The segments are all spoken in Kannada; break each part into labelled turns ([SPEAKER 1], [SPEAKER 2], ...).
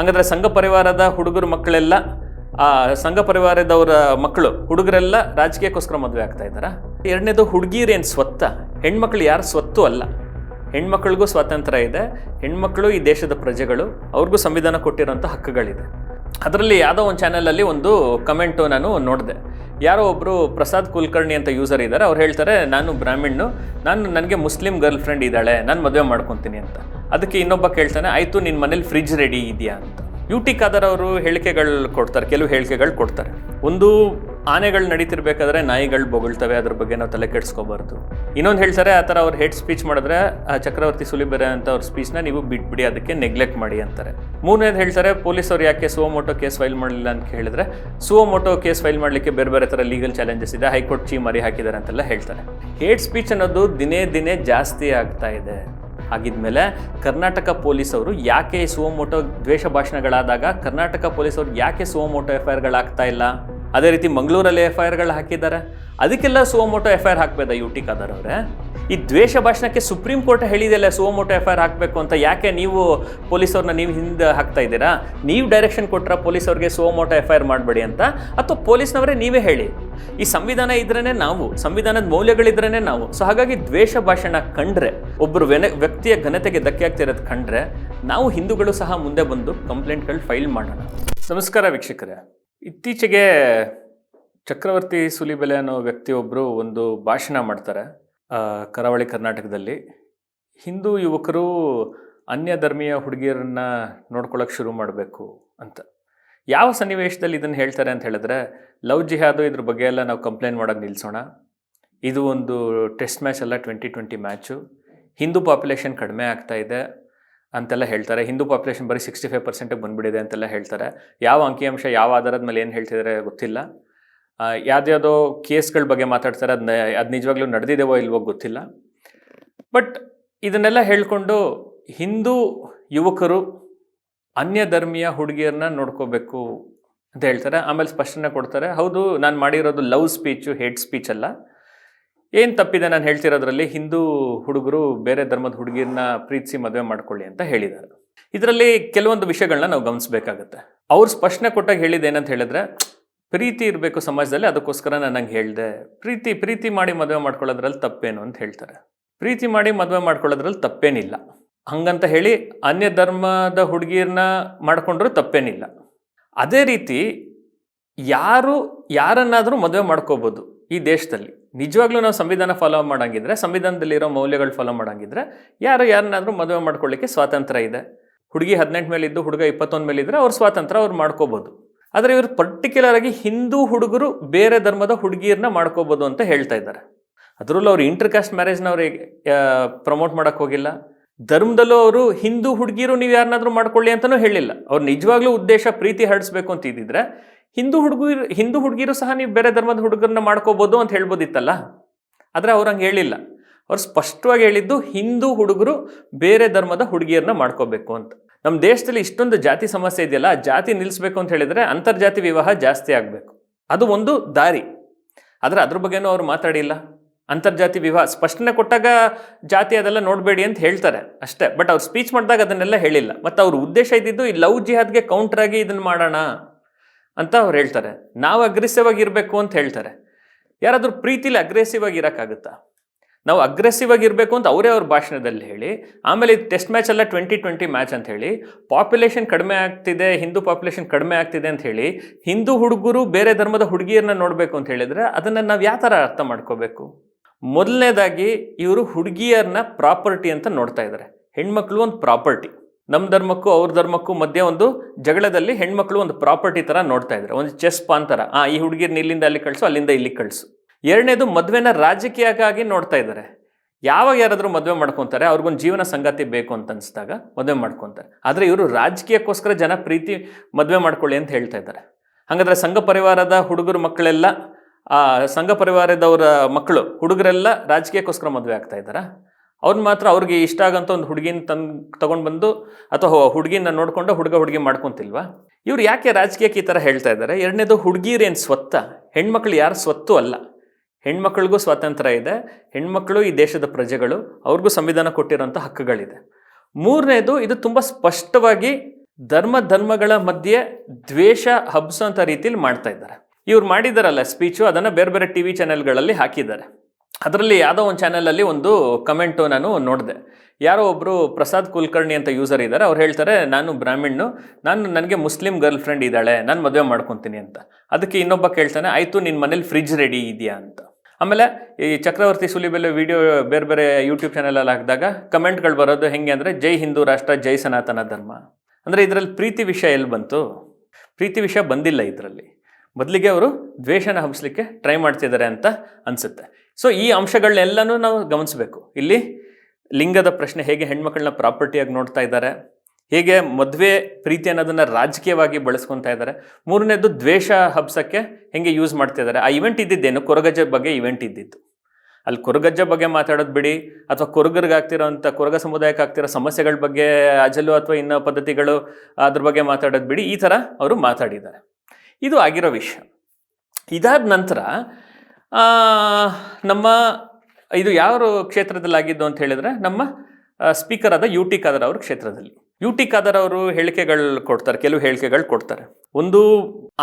[SPEAKER 1] ಹಂಗಾದ್ರೆ ಸಂಘ ಪರಿವಾರದ ಹುಡುಗರು ಮಕ್ಕಳೆಲ್ಲ, ಆ ಸಂಘ ಪರಿವಾರದವರ ಮಕ್ಕಳು, ಹುಡುಗರೆಲ್ಲ ರಾಜಕೀಯಕ್ಕೋಸ್ಕರ ಮದುವೆ ಆಗ್ತಾ ಇದ್ದಾರಾ? ಎರಡನೇದು ಹುಡುಗಿರೇನು ಸ್ವತ್ತ? ಹೆಣ್ಮಕ್ಳು ಯಾರು ಸ್ವತ್ತು ಅಲ್ಲ. ಹೆಣ್ಮಕ್ಳಿಗೂ ಸ್ವಾತಂತ್ರ್ಯ ಇದೆ. ಹೆಣ್ಮಕ್ಳು ಈ ದೇಶದ ಪ್ರಜೆಗಳು, ಅವ್ರಿಗೂ ಸಂವಿಧಾನ ಕೊಟ್ಟಿರೋಂಥ ಹಕ್ಕುಗಳಿದೆ. ಅದರಲ್ಲಿ ಯಾವುದೋ ಒಂದು ಚಾನಲಲ್ಲಿ ಒಂದು ಕಮೆಂಟು ನಾನು ನೋಡಿದೆ. ಯಾರೋ ಒಬ್ಬರು ಪ್ರಸಾದ್ ಕುಲಕರ್ಣಿ ಅಂತ ಯೂಸರ್ ಇದ್ದಾರೆ ಅವ್ರು ಹೇಳ್ತಾರೆ, ನಾನು ಬ್ರಾಹ್ಮಣ್ಣು ನಾನು ನನಗೆ ಮುಸ್ಲಿಂ ಗರ್ಲ್ ಫ್ರೆಂಡ್ ಇದ್ದಾಳೆ, ನಾನು ಮದುವೆ ಮಾಡ್ಕೊತೀನಿ ಅಂತ. ಅದಕ್ಕೆ ಇನ್ನೊಬ್ಬ ಕೇಳ್ತಾನೆ, ಆಯಿತು ನಿನ್ನ ಮನೇಲಿ ಫ್ರಿಜ್ ರೆಡಿ ಇದೆಯಾ? ಅಂತ. ಯು ಟಿ ಖಾದರ್ ಅವರು ಹೇಳಿಕೆಗಳು ಕೊಡ್ತಾರೆ, ಕೆಲವು ಹೇಳಿಕೆಗಳು ಕೊಡ್ತಾರೆ. ಒಂದು ಆನೆಗಳು ನಡೀತಿರ್ಬೇಕಾದ್ರೆ ನಾಯಿಗಳು ಬೊಗಳ್ತವೆ, ಅದ್ರ ಬಗ್ಗೆ ನಾವು ತಲೆ ಕೆಡಿಸ್ಕೋಬಾರ್ದು. ಇನ್ನೊಂದು ಹೇಳ್ತಾರೆ, ಆ ಥರ ಅವ್ರು ಹೆಡ್ ಸ್ಪೀಚ್ ಮಾಡಿದ್ರೆ, ಆ ಚಕ್ರವರ್ತಿ ಸುಲಿಬೆರೆ ಅಂತ ಅವ್ರ ಸ್ಪೀಚ್ನ ನೀವು ಬಿಟ್ಬಿಡಿ, ಅದಕ್ಕೆ ನೆಗ್ಲೆಕ್ಟ್ ಮಾಡಿ ಅಂತಾರೆ. ಮೂರನೇದು ಹೇಳ್ತಾರೆ, ಪೊಲೀಸವ್ರು ಯಾಕೆ ಸುವಮೋಟೋ ಕೇಸ್ ಫೈಲ್ ಮಾಡಲಿಲ್ಲ ಅಂತ ಹೇಳಿದ್ರೆ, ಸುವಮೋಟೋ ಕೇಸ್ ಫೈಲ್ ಮಾಡಲಿಕ್ಕೆ ಬೇರೆ ಬೇರೆ ಥರ ಲೀಗಲ್ ಚಾಲೆಂಜಸ್ ಇದೆ, ಹೈಕೋರ್ಟ್ ಚೀ ಮರಿ ಹಾಕಿದ್ದಾರೆ ಅಂತೆಲ್ಲ ಹೇಳ್ತಾರೆ. ಹೇಟ್ ಸ್ಪೀಚ್ ಅನ್ನೋದು ದಿನೇ ದಿನೇ ಜಾಸ್ತಿ ಆಗ್ತಾ ಇದೆ. ಆಗಿದ್ಮೇಲೆ ಕರ್ನಾಟಕ ಪೊಲೀಸವರು ಯಾಕೆ ಸುವಮೋಟೋ ದ್ವೇಷ ಭಾಷಣಗಳಾದಾಗ ಕರ್ನಾಟಕ ಅವ್ರು ಯಾಕೆ ಸುವಮೋಟೋ ಎಫ್ ಐ ಆರ್ಗಳಾಗ್ತಾ ಇಲ್ಲ? ಅದೇ ರೀತಿ ಮಂಗಳೂರಲ್ಲಿ ಎಫ್ ಐ ಆರ್ಗಳು ಹಾಕಿದ್ದಾರೆ. ಅದಕ್ಕೆಲ್ಲ suo motu F I R ಹಾಕ್ಬೇದ U T Khader ಅವರೇ. ಈ ದ್ವೇಷ ಭಾಷಣಕ್ಕೆ supreme court ಹೇಳಿದೆಲ್ಲ suo motu F I R ಹಾಕಬೇಕು ಅಂತ ಯಾಕೆ ನೀವು ಪೊಲೀಸವ್ರನ್ನ ನೀವು ಹಿಂದೆ ಹಾಕ್ತಾ ಇದ್ದೀರಾ? ನೀವು ಡೈರೆಕ್ಷನ್ ಕೊಟ್ಟರೆ ಪೊಲೀಸವ್ರಿಗೆ suo motu F I R ಮಾಡಬೇಡಿ ಅಂತ? ಅಥವಾ ಪೊಲೀಸ್ನವರೇ ನೀವೇ ಹೇಳಿ. ಈ ಸಂವಿಧಾನ ಇದ್ರೇ ನಾವು, ಸಂವಿಧಾನದ ಮೌಲ್ಯಗಳಿದ್ರೇ ನಾವು. ಸೊ ಹಾಗಾಗಿ ದ್ವೇಷ ಭಾಷಣ ಕಂಡ್ರೆ ಒಬ್ಬರು ವೆನೆ ವ್ಯಕ್ತಿಯ ಘನತೆಗೆ ಧಕ್ಕೆ ಆಗ್ತಿರೋದು ಕಂಡ್ರೆ, ನಾವು ಹಿಂದೂಗಳು ಸಹ ಮುಂದೆ ಬಂದು ಕಂಪ್ಲೇಂಟ್ಗಳು ಫೈಲ್ ಮಾಡೋಣ. ನಮಸ್ಕಾರ ವೀಕ್ಷಕರೇ. ಇತ್ತೀಚೆಗೆ ಚಕ್ರವರ್ತಿ ಸುಲಿಬೆಲೆ ಅನ್ನೋ ವ್ಯಕ್ತಿಯೊಬ್ಬರು ಒಂದು ಭಾಷಣ ಮಾಡ್ತಾರೆ ಕರಾವಳಿ ಕರ್ನಾಟಕದಲ್ಲಿ. ಹಿಂದೂ ಯುವಕರು ಅನ್ಯ ಧರ್ಮೀಯ ಹುಡುಗಿಯರನ್ನ ನೋಡ್ಕೊಳ್ಳೋಕೆ ಶುರು ಮಾಡಬೇಕು ಅಂತ. ಯಾವ ಸನ್ನಿವೇಶದಲ್ಲಿ ಇದನ್ನು ಹೇಳ್ತಾರೆ ಅಂತ ಹೇಳಿದ್ರೆ, ಲವ್ ಜಿಹಾದು ಇದ್ರ ಬಗ್ಗೆ ಎಲ್ಲ ನಾವು ಕಂಪ್ಲೇಂಟ್ ಮಾಡೋದು ನಿಲ್ಲಿಸೋಣ ಇದು ಒಂದು ಟೆಸ್ಟ್ ಮ್ಯಾಚ್ ಅಲ್ಲ, twenty twenty match. Hindu population ಕಡಿಮೆ ಆಗ್ತಾ ಇದೆ. ಅಂತೆಲ್ಲ ಹೇಳ್ತಾರೆ. ಹಿಂದೂ ಪಾಪ್ಯುಲೇಷನ್ ಬರೀ ಸಿಕ್ಸ್ಟಿ ಫೈವ್ ಪರ್ಸೆಂಟಿಗೆ ಬಂದುಬಿಟ್ಟಿದೆ ಅಂತೆಲ್ಲ ಹೇಳ್ತಾರೆ. ಯಾವ ಅಂಕಿಅಂಶ, ಯಾವ ಆಧಾರದ ಮೇಲೆ ಏನು ಹೇಳ್ತಿದ್ದಾರೆ ಗೊತ್ತಿಲ್ಲ. ಯಾವುದ್ಯಾವುದೋ ಕೇಸ್ಗಳ ಬಗ್ಗೆ ಮಾತಾಡ್ತಾರೆ ಅದನ್ನ ಅದು ನಿಜವಾಗ್ಲೂ ನಡೆದಿದೆವೋ ಇಲ್ವೋ ಗೊತ್ತಿಲ್ಲ. ಬಟ್ ಇದನ್ನೆಲ್ಲ ಹೇಳಿಕೊಂಡು ಹಿಂದೂ ಯುವಕರು ಅನ್ಯ ಧರ್ಮೀಯ ಹುಡುಗಿಯರನ್ನ ನೋಡ್ಕೋಬೇಕು ಅಂತ ಹೇಳ್ತಾರೆ. ಆಮೇಲೆ ಸ್ಪಷ್ಟನೆ ಕೊಡ್ತಾರೆ. ಹೌದು, ನಾನು ಮಾಡಿರೋದು ಲವ್ ಸ್ಪೀಚು, ಹೇಟ್ ಸ್ಪೀಚ್ ಅಲ್ಲ. ಏನು ತಪ್ಪಿದೆ ನಾನು ಹೇಳ್ತಿರೋದ್ರಲ್ಲಿ ಹಿಂದೂ ಹುಡುಗರು ಬೇರೆ ಧರ್ಮದ ಹುಡುಗಿರನ್ನ ಪ್ರೀತಿಸಿ ಮದುವೆ ಮಾಡ್ಕೊಳ್ಳಿ ಅಂತ ಹೇಳಿದ್ದಾರೆ. ಇದರಲ್ಲಿ ಕೆಲವೊಂದು ವಿಷಯಗಳನ್ನ ನಾವು ಗಮನಿಸಬೇಕಾಗತ್ತೆ. ಅವ್ರು ಸ್ಪಷ್ಟನೆ ಕೊಟ್ಟಾಗ ಹೇಳಿದ್ದು ಏನಂತ ಹೇಳಿದ್ರೆ, ಪ್ರೀತಿ ಇರಬೇಕು ಸಮಾಜದಲ್ಲಿ, ಅದಕ್ಕೋಸ್ಕರ ನಾನು ನಂಗೆ ಹೇಳಿದೆ, ಪ್ರೀತಿ ಪ್ರೀತಿ ಮಾಡಿ ಮದುವೆ ಮಾಡ್ಕೊಳ್ಳೋದ್ರಲ್ಲಿ ತಪ್ಪೇನು ಅಂತ ಹೇಳ್ತಾರೆ. ಪ್ರೀತಿ ಮಾಡಿ ಮದುವೆ ಮಾಡ್ಕೊಳ್ಳೋದ್ರಲ್ಲಿ ತಪ್ಪೇನಿಲ್ಲ. ಹಂಗಂತ ಹೇಳಿ ಅನ್ಯ ಧರ್ಮದ ಹುಡುಗಿರನ್ನ ಮಾಡ್ಕೊಂಡ್ರೂ ತಪ್ಪೇನಿಲ್ಲ. ಅದೇ ರೀತಿ ಯಾರು, ಯಾರನ್ನಾದರೂ ಮದುವೆ ಮಾಡ್ಕೋಬೋದು ಈ ದೇಶದಲ್ಲಿ. ನಿಜವಾಗ್ಲೂ ನಾವು ಸಂವಿಧಾನ ಫಾಲೋ ಮಾಡಂಗಿದ್ರೆ, ಸಂವಿಧಾನದಲ್ಲಿರೋ ಮೌಲ್ಯಗಳು ಫಾಲೋ ಮಾಡಂಗಿದ್ರೆ, ಯಾರು ಯಾರನ್ನಾದರೂ ಮದುವೆ ಮಾಡ್ಕೊಳ್ಳಿಕ್ಕೆ ಸ್ವಾತಂತ್ರ್ಯ ಇದೆ. ಹುಡುಗಿ ಹದಿನೆಂಟು ಮೇಲಿದ್ದು, ಹುಡುಗ ಇಪ್ಪತ್ತೊಂದು ಮೇಲಿದ್ರೆ ಅವ್ರ ಸ್ವಾತಂತ್ರ್ಯ ಅವ್ರು ಮಾಡ್ಕೋಬೋದು. ಆದರೆ ಇವರು ಪರ್ಟಿಕ್ಯುಲರ್ ಆಗಿ ಹಿಂದೂ ಹುಡುಗರು ಬೇರೆ ಧರ್ಮದ ಹುಡುಗಿಯರನ್ನ ಮಾಡ್ಕೋಬೋದು ಅಂತ ಹೇಳ್ತಾ ಇದ್ದಾರೆ. ಅದರಲ್ಲೂ ಅವರು ಇಂಟರ್ ಕಾಸ್ಟ್ ಮ್ಯಾರೇಜ್ನ ಅವ್ರಿಗೆ ಪ್ರಮೋಟ್ ಮಾಡೋಕ್ಕೆ ಹೋಗಿಲ್ಲ. ಧರ್ಮದಲ್ಲೂ ಅವರು ಹಿಂದೂ ಹುಡುಗಿಯರು ನೀವು ಯಾರನ್ನಾದರೂ ಮಾಡ್ಕೊಳ್ಳಿ ಅಂತಲೂ ಹೇಳಿಲ್ಲ. ಅವ್ರು ನಿಜವಾಗ್ಲೂ ಉದ್ದೇಶ, ಪ್ರೀತಿ ಹರಡಿಸ್ಬೇಕು ಅಂತ ಇದ್ದಿದ್ರೆ ಹಿಂದೂ ಹುಡುಗರು, ಹಿಂದೂ ಹುಡುಗಿರು ಸಹ ನೀವು ಬೇರೆ ಧರ್ಮದ ಹುಡುಗರನ್ನ ಮಾಡ್ಕೋಬೋದು ಅಂತ ಹೇಳ್ಬೋದಿತ್ತಲ್ಲ? ಆದರೆ ಅವ್ರು ಹಂಗೆ ಹೇಳಿಲ್ಲ. ಅವ್ರು ಸ್ಪಷ್ಟವಾಗಿ ಹೇಳಿದ್ದು ಹಿಂದೂ ಹುಡುಗರು ಬೇರೆ ಧರ್ಮದ ಹುಡುಗಿಯರನ್ನ ಮಾಡ್ಕೋಬೇಕು ಅಂತ. ನಮ್ಮ ದೇಶದಲ್ಲಿ ಇಷ್ಟೊಂದು ಜಾತಿ ಸಮಸ್ಯೆ ಇದೆಯಲ್ಲ ಜಾತಿ ನಿಲ್ಲಿಸ್ಬೇಕು ಅಂತ ಹೇಳಿದರೆ ಅಂತರ್ಜಾತಿ ವಿವಾಹ ಜಾಸ್ತಿ ಆಗಬೇಕು. ಅದು ಒಂದು ದಾರಿ. ಆದರೆ ಅದ್ರ ಬಗ್ಗೆನೂ ಅವರು ಮಾತಾಡಿಲ್ಲ. ಅಂತರ್ಜಾತಿ ವಿವಾಹ, ಸ್ಪಷ್ಟನೆ ಕೊಟ್ಟಾಗ ಜಾತಿ ಅದೆಲ್ಲ ನೋಡಬೇಡಿ ಅಂತ ಹೇಳ್ತಾರೆ ಅಷ್ಟೇ. ಬಟ್ ಅವ್ರು ಸ್ಪೀಚ್ ಮಾಡಿದಾಗ ಅದನ್ನೆಲ್ಲ ಹೇಳಿಲ್ಲ. ಮತ್ತು ಅವ್ರ ಉದ್ದೇಶ ಇದ್ದಿದ್ದು ಈ ಲವ್ ಜಿಹಾದ್ಗೆ ಕೌಂಟ್ರಾಗಿ ಇದನ್ನು ಮಾಡೋಣ. ಅಂತ ಅವ್ರು ಹೇಳ್ತಾರೆ. ನಾವು ಅಗ್ರೆಸಿವ್ ಆಗಿರಬೇಕು ಅಂತ ಹೇಳ್ತಾರೆ. ಯಾರಾದರೂ ಪ್ರೀತಿಲಿ ಅಗ್ರೆಸಿವ್ ಆಗಿ ಇರೋಕ್ಕಾಗುತ್ತಾ ನಾವು ಅಗ್ರೆಸಿವ್ ಆಗಿರಬೇಕು ಅಂತ ಅವರೇ ಅವ್ರ ಭಾಷಣದಲ್ಲಿ ಹೇಳಿ, ಆಮೇಲೆ ಇದು ಟೆಸ್ಟ್ ಮ್ಯಾಚ್ ಎಲ್ಲ ಟ್ವೆಂಟಿ ಟ್ವೆಂಟಿ ಮ್ಯಾಚ್ ಅಂತ ಹೇಳಿ, ಪಾಪ್ಯುಲೇಷನ್ ಕಡಿಮೆ ಆಗ್ತಿದೆ, ಹಿಂದೂ ಪಾಪ್ಯುಲೇಷನ್ ಕಡಿಮೆ ಆಗ್ತಿದೆ ಅಂತ ಹೇಳಿ, ಹಿಂದೂ ಹುಡುಗರು ಬೇರೆ ಧರ್ಮದ ಹುಡುಗಿಯರನ್ನ ನೋಡಬೇಕು ಅಂತ ಹೇಳಿದರೆ ಅದನ್ನು ನಾವು ಯಾವ ಥರ ಅರ್ಥ ಮಾಡ್ಕೋಬೇಕು? ಮೊದಲನೇದಾಗಿ ಇವರು ಹುಡುಗಿಯರನ್ನ ಪ್ರಾಪರ್ಟಿ ಅಂತ ನೋಡ್ತಾ ಇದ್ದಾರೆ. ಹೆಣ್ಮಕ್ಳು ಒಂದು ಪ್ರಾಪರ್ಟಿ ನಮ್ಮ ಧರ್ಮಕ್ಕೂ ಅವ್ರ ಧರ್ಮಕ್ಕೂ ಮಧ್ಯೆ ಒಂದು ಜಗಳದಲ್ಲಿ ಹೆಣ್ಮಕ್ಳು ಒಂದು ಪ್ರಾಪರ್ಟಿ ಥರ ನೋಡ್ತಾ ಇದ್ದಾರೆ ಒಂದು ಚೆಸ್ ಪಾನ್ ಆ, ಈ ಹುಡುಗಿರ್ನ ಇಲ್ಲಿಂದ ಅಲ್ಲಿ ಕಳಿಸು, ಅಲ್ಲಿಂದ ಇಲ್ಲಿ ಕಳಿಸು. ಎರಡನೇದು ಮದುವೆನ ರಾಜಕೀಯಕ್ಕಾಗಿ ನೋಡ್ತಾ ಇದ್ದಾರೆ ಯಾವಾಗ ಯಾರಾದರೂ ಮದುವೆ ಮಾಡ್ಕೊತಾರೆ, ಅವ್ರಿಗೊಂದು ಜೀವನ ಸಂಗಾತಿ ಬೇಕು ಅಂತ ಅನಿಸಿದಾಗ ಮದುವೆ ಮಾಡ್ಕೊತಾರೆ. ಆದರೆ ಇವರು ರಾಜಕೀಯಕ್ಕೋಸ್ಕರ ಜನ ಪ್ರೀತಿ ಮದುವೆ ಮಾಡ್ಕೊಳ್ಳಿ ಅಂತ ಹೇಳ್ತಾ ಇದ್ದಾರೆ ಹಾಗಾದ್ರೆ ಸಂಘ ಪರಿವಾರದ ಹುಡುಗರು ಮಕ್ಕಳೆಲ್ಲ, ಆ, ಸಂಘ ಪರಿವಾರದವರ ಮಕ್ಕಳು, ಹುಡುಗರೆಲ್ಲ ರಾಜಕೀಯಕ್ಕೋಸ್ಕರ ಮದುವೆ ಆಗ್ತಾ ಇದ್ದಾರಾ ಅವ್ರನ್ನ ಮಾತ್ರ ಅವ್ರಿಗೆ ಇಷ್ಟ ಆಗಂತ ಒಂದು ಹುಡುಗಿನ ತಂದು ತಗೊಂಡು ಬಂದು ಅಥವಾ ಹುಡುಗಿನ ನೋಡ್ಕೊಂಡು ಹುಡುಗ ಹುಡುಗಿ ಮಾಡ್ಕೊಂತಿಲ್ವಾ? ಇವ್ರು ಯಾಕೆ ರಾಜಕೀಯಕ್ಕೆ ಈ ಥರ ಹೇಳ್ತಾ ಇದ್ದಾರೆ? ಎರಡನೇದು ಹುಡುಗಿರೇನು ಸ್ವತ್ತ? ಹೆಣ್ಮಕ್ಳು ಯಾರು ಸ್ವತ್ತು ಅಲ್ಲ. ಹೆಣ್ಮಕ್ಳಿಗೂ ಸ್ವಾತಂತ್ರ್ಯ ಇದೆ. ಹೆಣ್ಮಕ್ಳು ಈ ದೇಶದ ಪ್ರಜೆಗಳು. ಅವ್ರಿಗೂ ಸಂವಿಧಾನ ಕೊಟ್ಟಿರೋಂಥ ಹಕ್ಕುಗಳಿದೆ. ಮೂರನೇದು ಇದು ತುಂಬ ಸ್ಪಷ್ಟವಾಗಿ ಧರ್ಮ ಧರ್ಮಗಳ ಮಧ್ಯೆ ದ್ವೇಷ ಹಬ್ಸೋಂಥ ರೀತಿಯಲ್ಲಿ ಮಾಡ್ತಾ ಇದ್ದಾರೆ. ಇವ್ರು ಮಾಡಿದಾರಲ್ಲ ಸ್ಪೀಚು ಅದನ್ನು ಬೇರೆ ಬೇರೆ ಟಿ ವಿ ಚಾನೆಲ್ಗಳಲ್ಲಿ ಹಾಕಿದ್ದಾರೆ. ಅದರಲ್ಲಿ ಯಾವುದೋ ಒಂದು ಚಾನಲಲ್ಲಿ ಒಂದು ಕಮೆಂಟು ನಾನು ನೋಡಿದೆ. ಯಾರೋ ಒಬ್ಬರು ಪ್ರಸಾದ್ ಕುಲಕರ್ಣಿ ಅಂತ ಯೂಸರ್ ಇದ್ದಾರೆ ಅವ್ರು ಹೇಳ್ತಾರೆ, ನಾನು ಬ್ರಾಹ್ಮಣ್ಣು ನಾನು ನನಗೆ ಮುಸ್ಲಿಂ ಗರ್ಲ್ ಫ್ರೆಂಡ್ ಇದ್ದಾಳೆ, ನಾನು ಮದುವೆ ಮಾಡ್ಕೊತೀನಿ ಅಂತ. ಅದಕ್ಕೆ ಇನ್ನೊಬ್ಬ ಕೇಳ್ತಾನೆ, ಆಯಿತು ನಿನ್ನ ಮನೇಲಿ ಫ್ರಿಜ್ ರೆಡಿ ಇದೆಯಾ? ಅಂತ. ಆಮೇಲೆ ಈ ಚಕ್ರವರ್ತಿ ಸುಲಿಬೆಲೆ ವಿಡಿಯೋ ಬೇರೆ ಬೇರೆ ಯೂಟ್ಯೂಬ್ ಚಾನಲಲ್ಲಿ ಹಾಕಿದಾಗ ಕಮೆಂಟ್ಗಳು ಬರೋದು ಹೆಂಗೆ ಅಂದರೆ, ಜೈ ಹಿಂದೂ ರಾಷ್ಟ್ರ, ಜೈ ಸನಾತನ ಧರ್ಮ. ಅಂದರೆ ಇದರಲ್ಲಿ ಪ್ರೀತಿ ವಿಷಯ ಎಲ್ಲಿ ಬಂತು? ಪ್ರೀತಿ ವಿಷಯ ಬಂದಿಲ್ಲ ಇದರಲ್ಲಿ. ಬದಲಿಗೆ ಅವರು ದ್ವೇಷನ ಹಬ್ಬಿಸ್ಲಿಕ್ಕೆ ಟ್ರೈ ಮಾಡ್ತಿದ್ದಾರೆ ಅಂತ ಅನಿಸುತ್ತೆ. ಸೊ ಈ ಅಂಶಗಳನ್ನೆಲ್ಲನೂ ನಾವು ಗಮನಿಸಬೇಕು. ಇಲ್ಲಿ ಲಿಂಗದ ಪ್ರಶ್ನೆ ಹೇಗೆ ಹೆಣ್ಮಕ್ಳನ್ನ ಪ್ರಾಪರ್ಟಿಯಾಗಿ ನೋಡ್ತಾ ಇದ್ದಾರೆ, ಹೇಗೆ ಮದುವೆ ಪ್ರೀತಿ ಅನ್ನೋದನ್ನು ರಾಜಕೀಯವಾಗಿ ಬಳಸ್ಕೊತಾ ಇದ್ದಾರೆ. ಮೂರನೇದು ದ್ವೇಷ ಹಬ್ಸಕ್ಕೆ ಹೇಗೆ ಯೂಸ್ ಮಾಡ್ತಿದ್ದಾರೆ ಆ ಇವೆಂಟ್ ಇದ್ದಿದ್ದೇನು? ಕೊರಗಜ್ಜ ಬಗ್ಗೆ ಇವೆಂಟ್ ಇದ್ದಿತ್ತು ಅಲ್ಲಿ ಕೊರಗಜ್ಜ ಬಗ್ಗೆ ಮಾತಾಡೋದು ಬಿಡಿ, ಅಥವಾ ಕೊರಗರಿಗೆ ಆಗ್ತಿರೋಂಥ, ಕೊರಗ ಸಮುದಾಯಕ್ಕೆ ಆಗ್ತಿರೋ ಸಮಸ್ಯೆಗಳ ಬಗ್ಗೆ, ಅಜಲು ಅಥವಾ ಇನ್ನ ಪದ್ಧತಿಗಳು, ಅದ್ರ ಬಗ್ಗೆ ಮಾತಾಡೋದು ಬಿಡಿ. ಈ ಥರ ಅವರು ಮಾತಾಡಿದ್ದಾರೆ. ಇದು ಆಗಿರೋ ವಿಷಯ. ಇದಾದ ನಂತರ ನಮ್ಮ, ಇದು ಯಾವ ಕ್ಷೇತ್ರದಲ್ಲಿ ಆಗಿದ್ದು ಅಂತ ಹೇಳಿದ್ರೆ ನಮ್ಮ ಸ್ಪೀಕರ್ ಆದ ಯು ಟಿ ಖಾದರ್ ಅವ್ರ ಕ್ಷೇತ್ರದಲ್ಲಿ. ಯು ಟಿ ಖಾದರ್ ಅವರು ಹೇಳಿಕೆಗಳು ಕೊಡ್ತಾರೆ, ಕೆಲವು ಹೇಳಿಕೆಗಳು ಕೊಡ್ತಾರೆ. ಒಂದು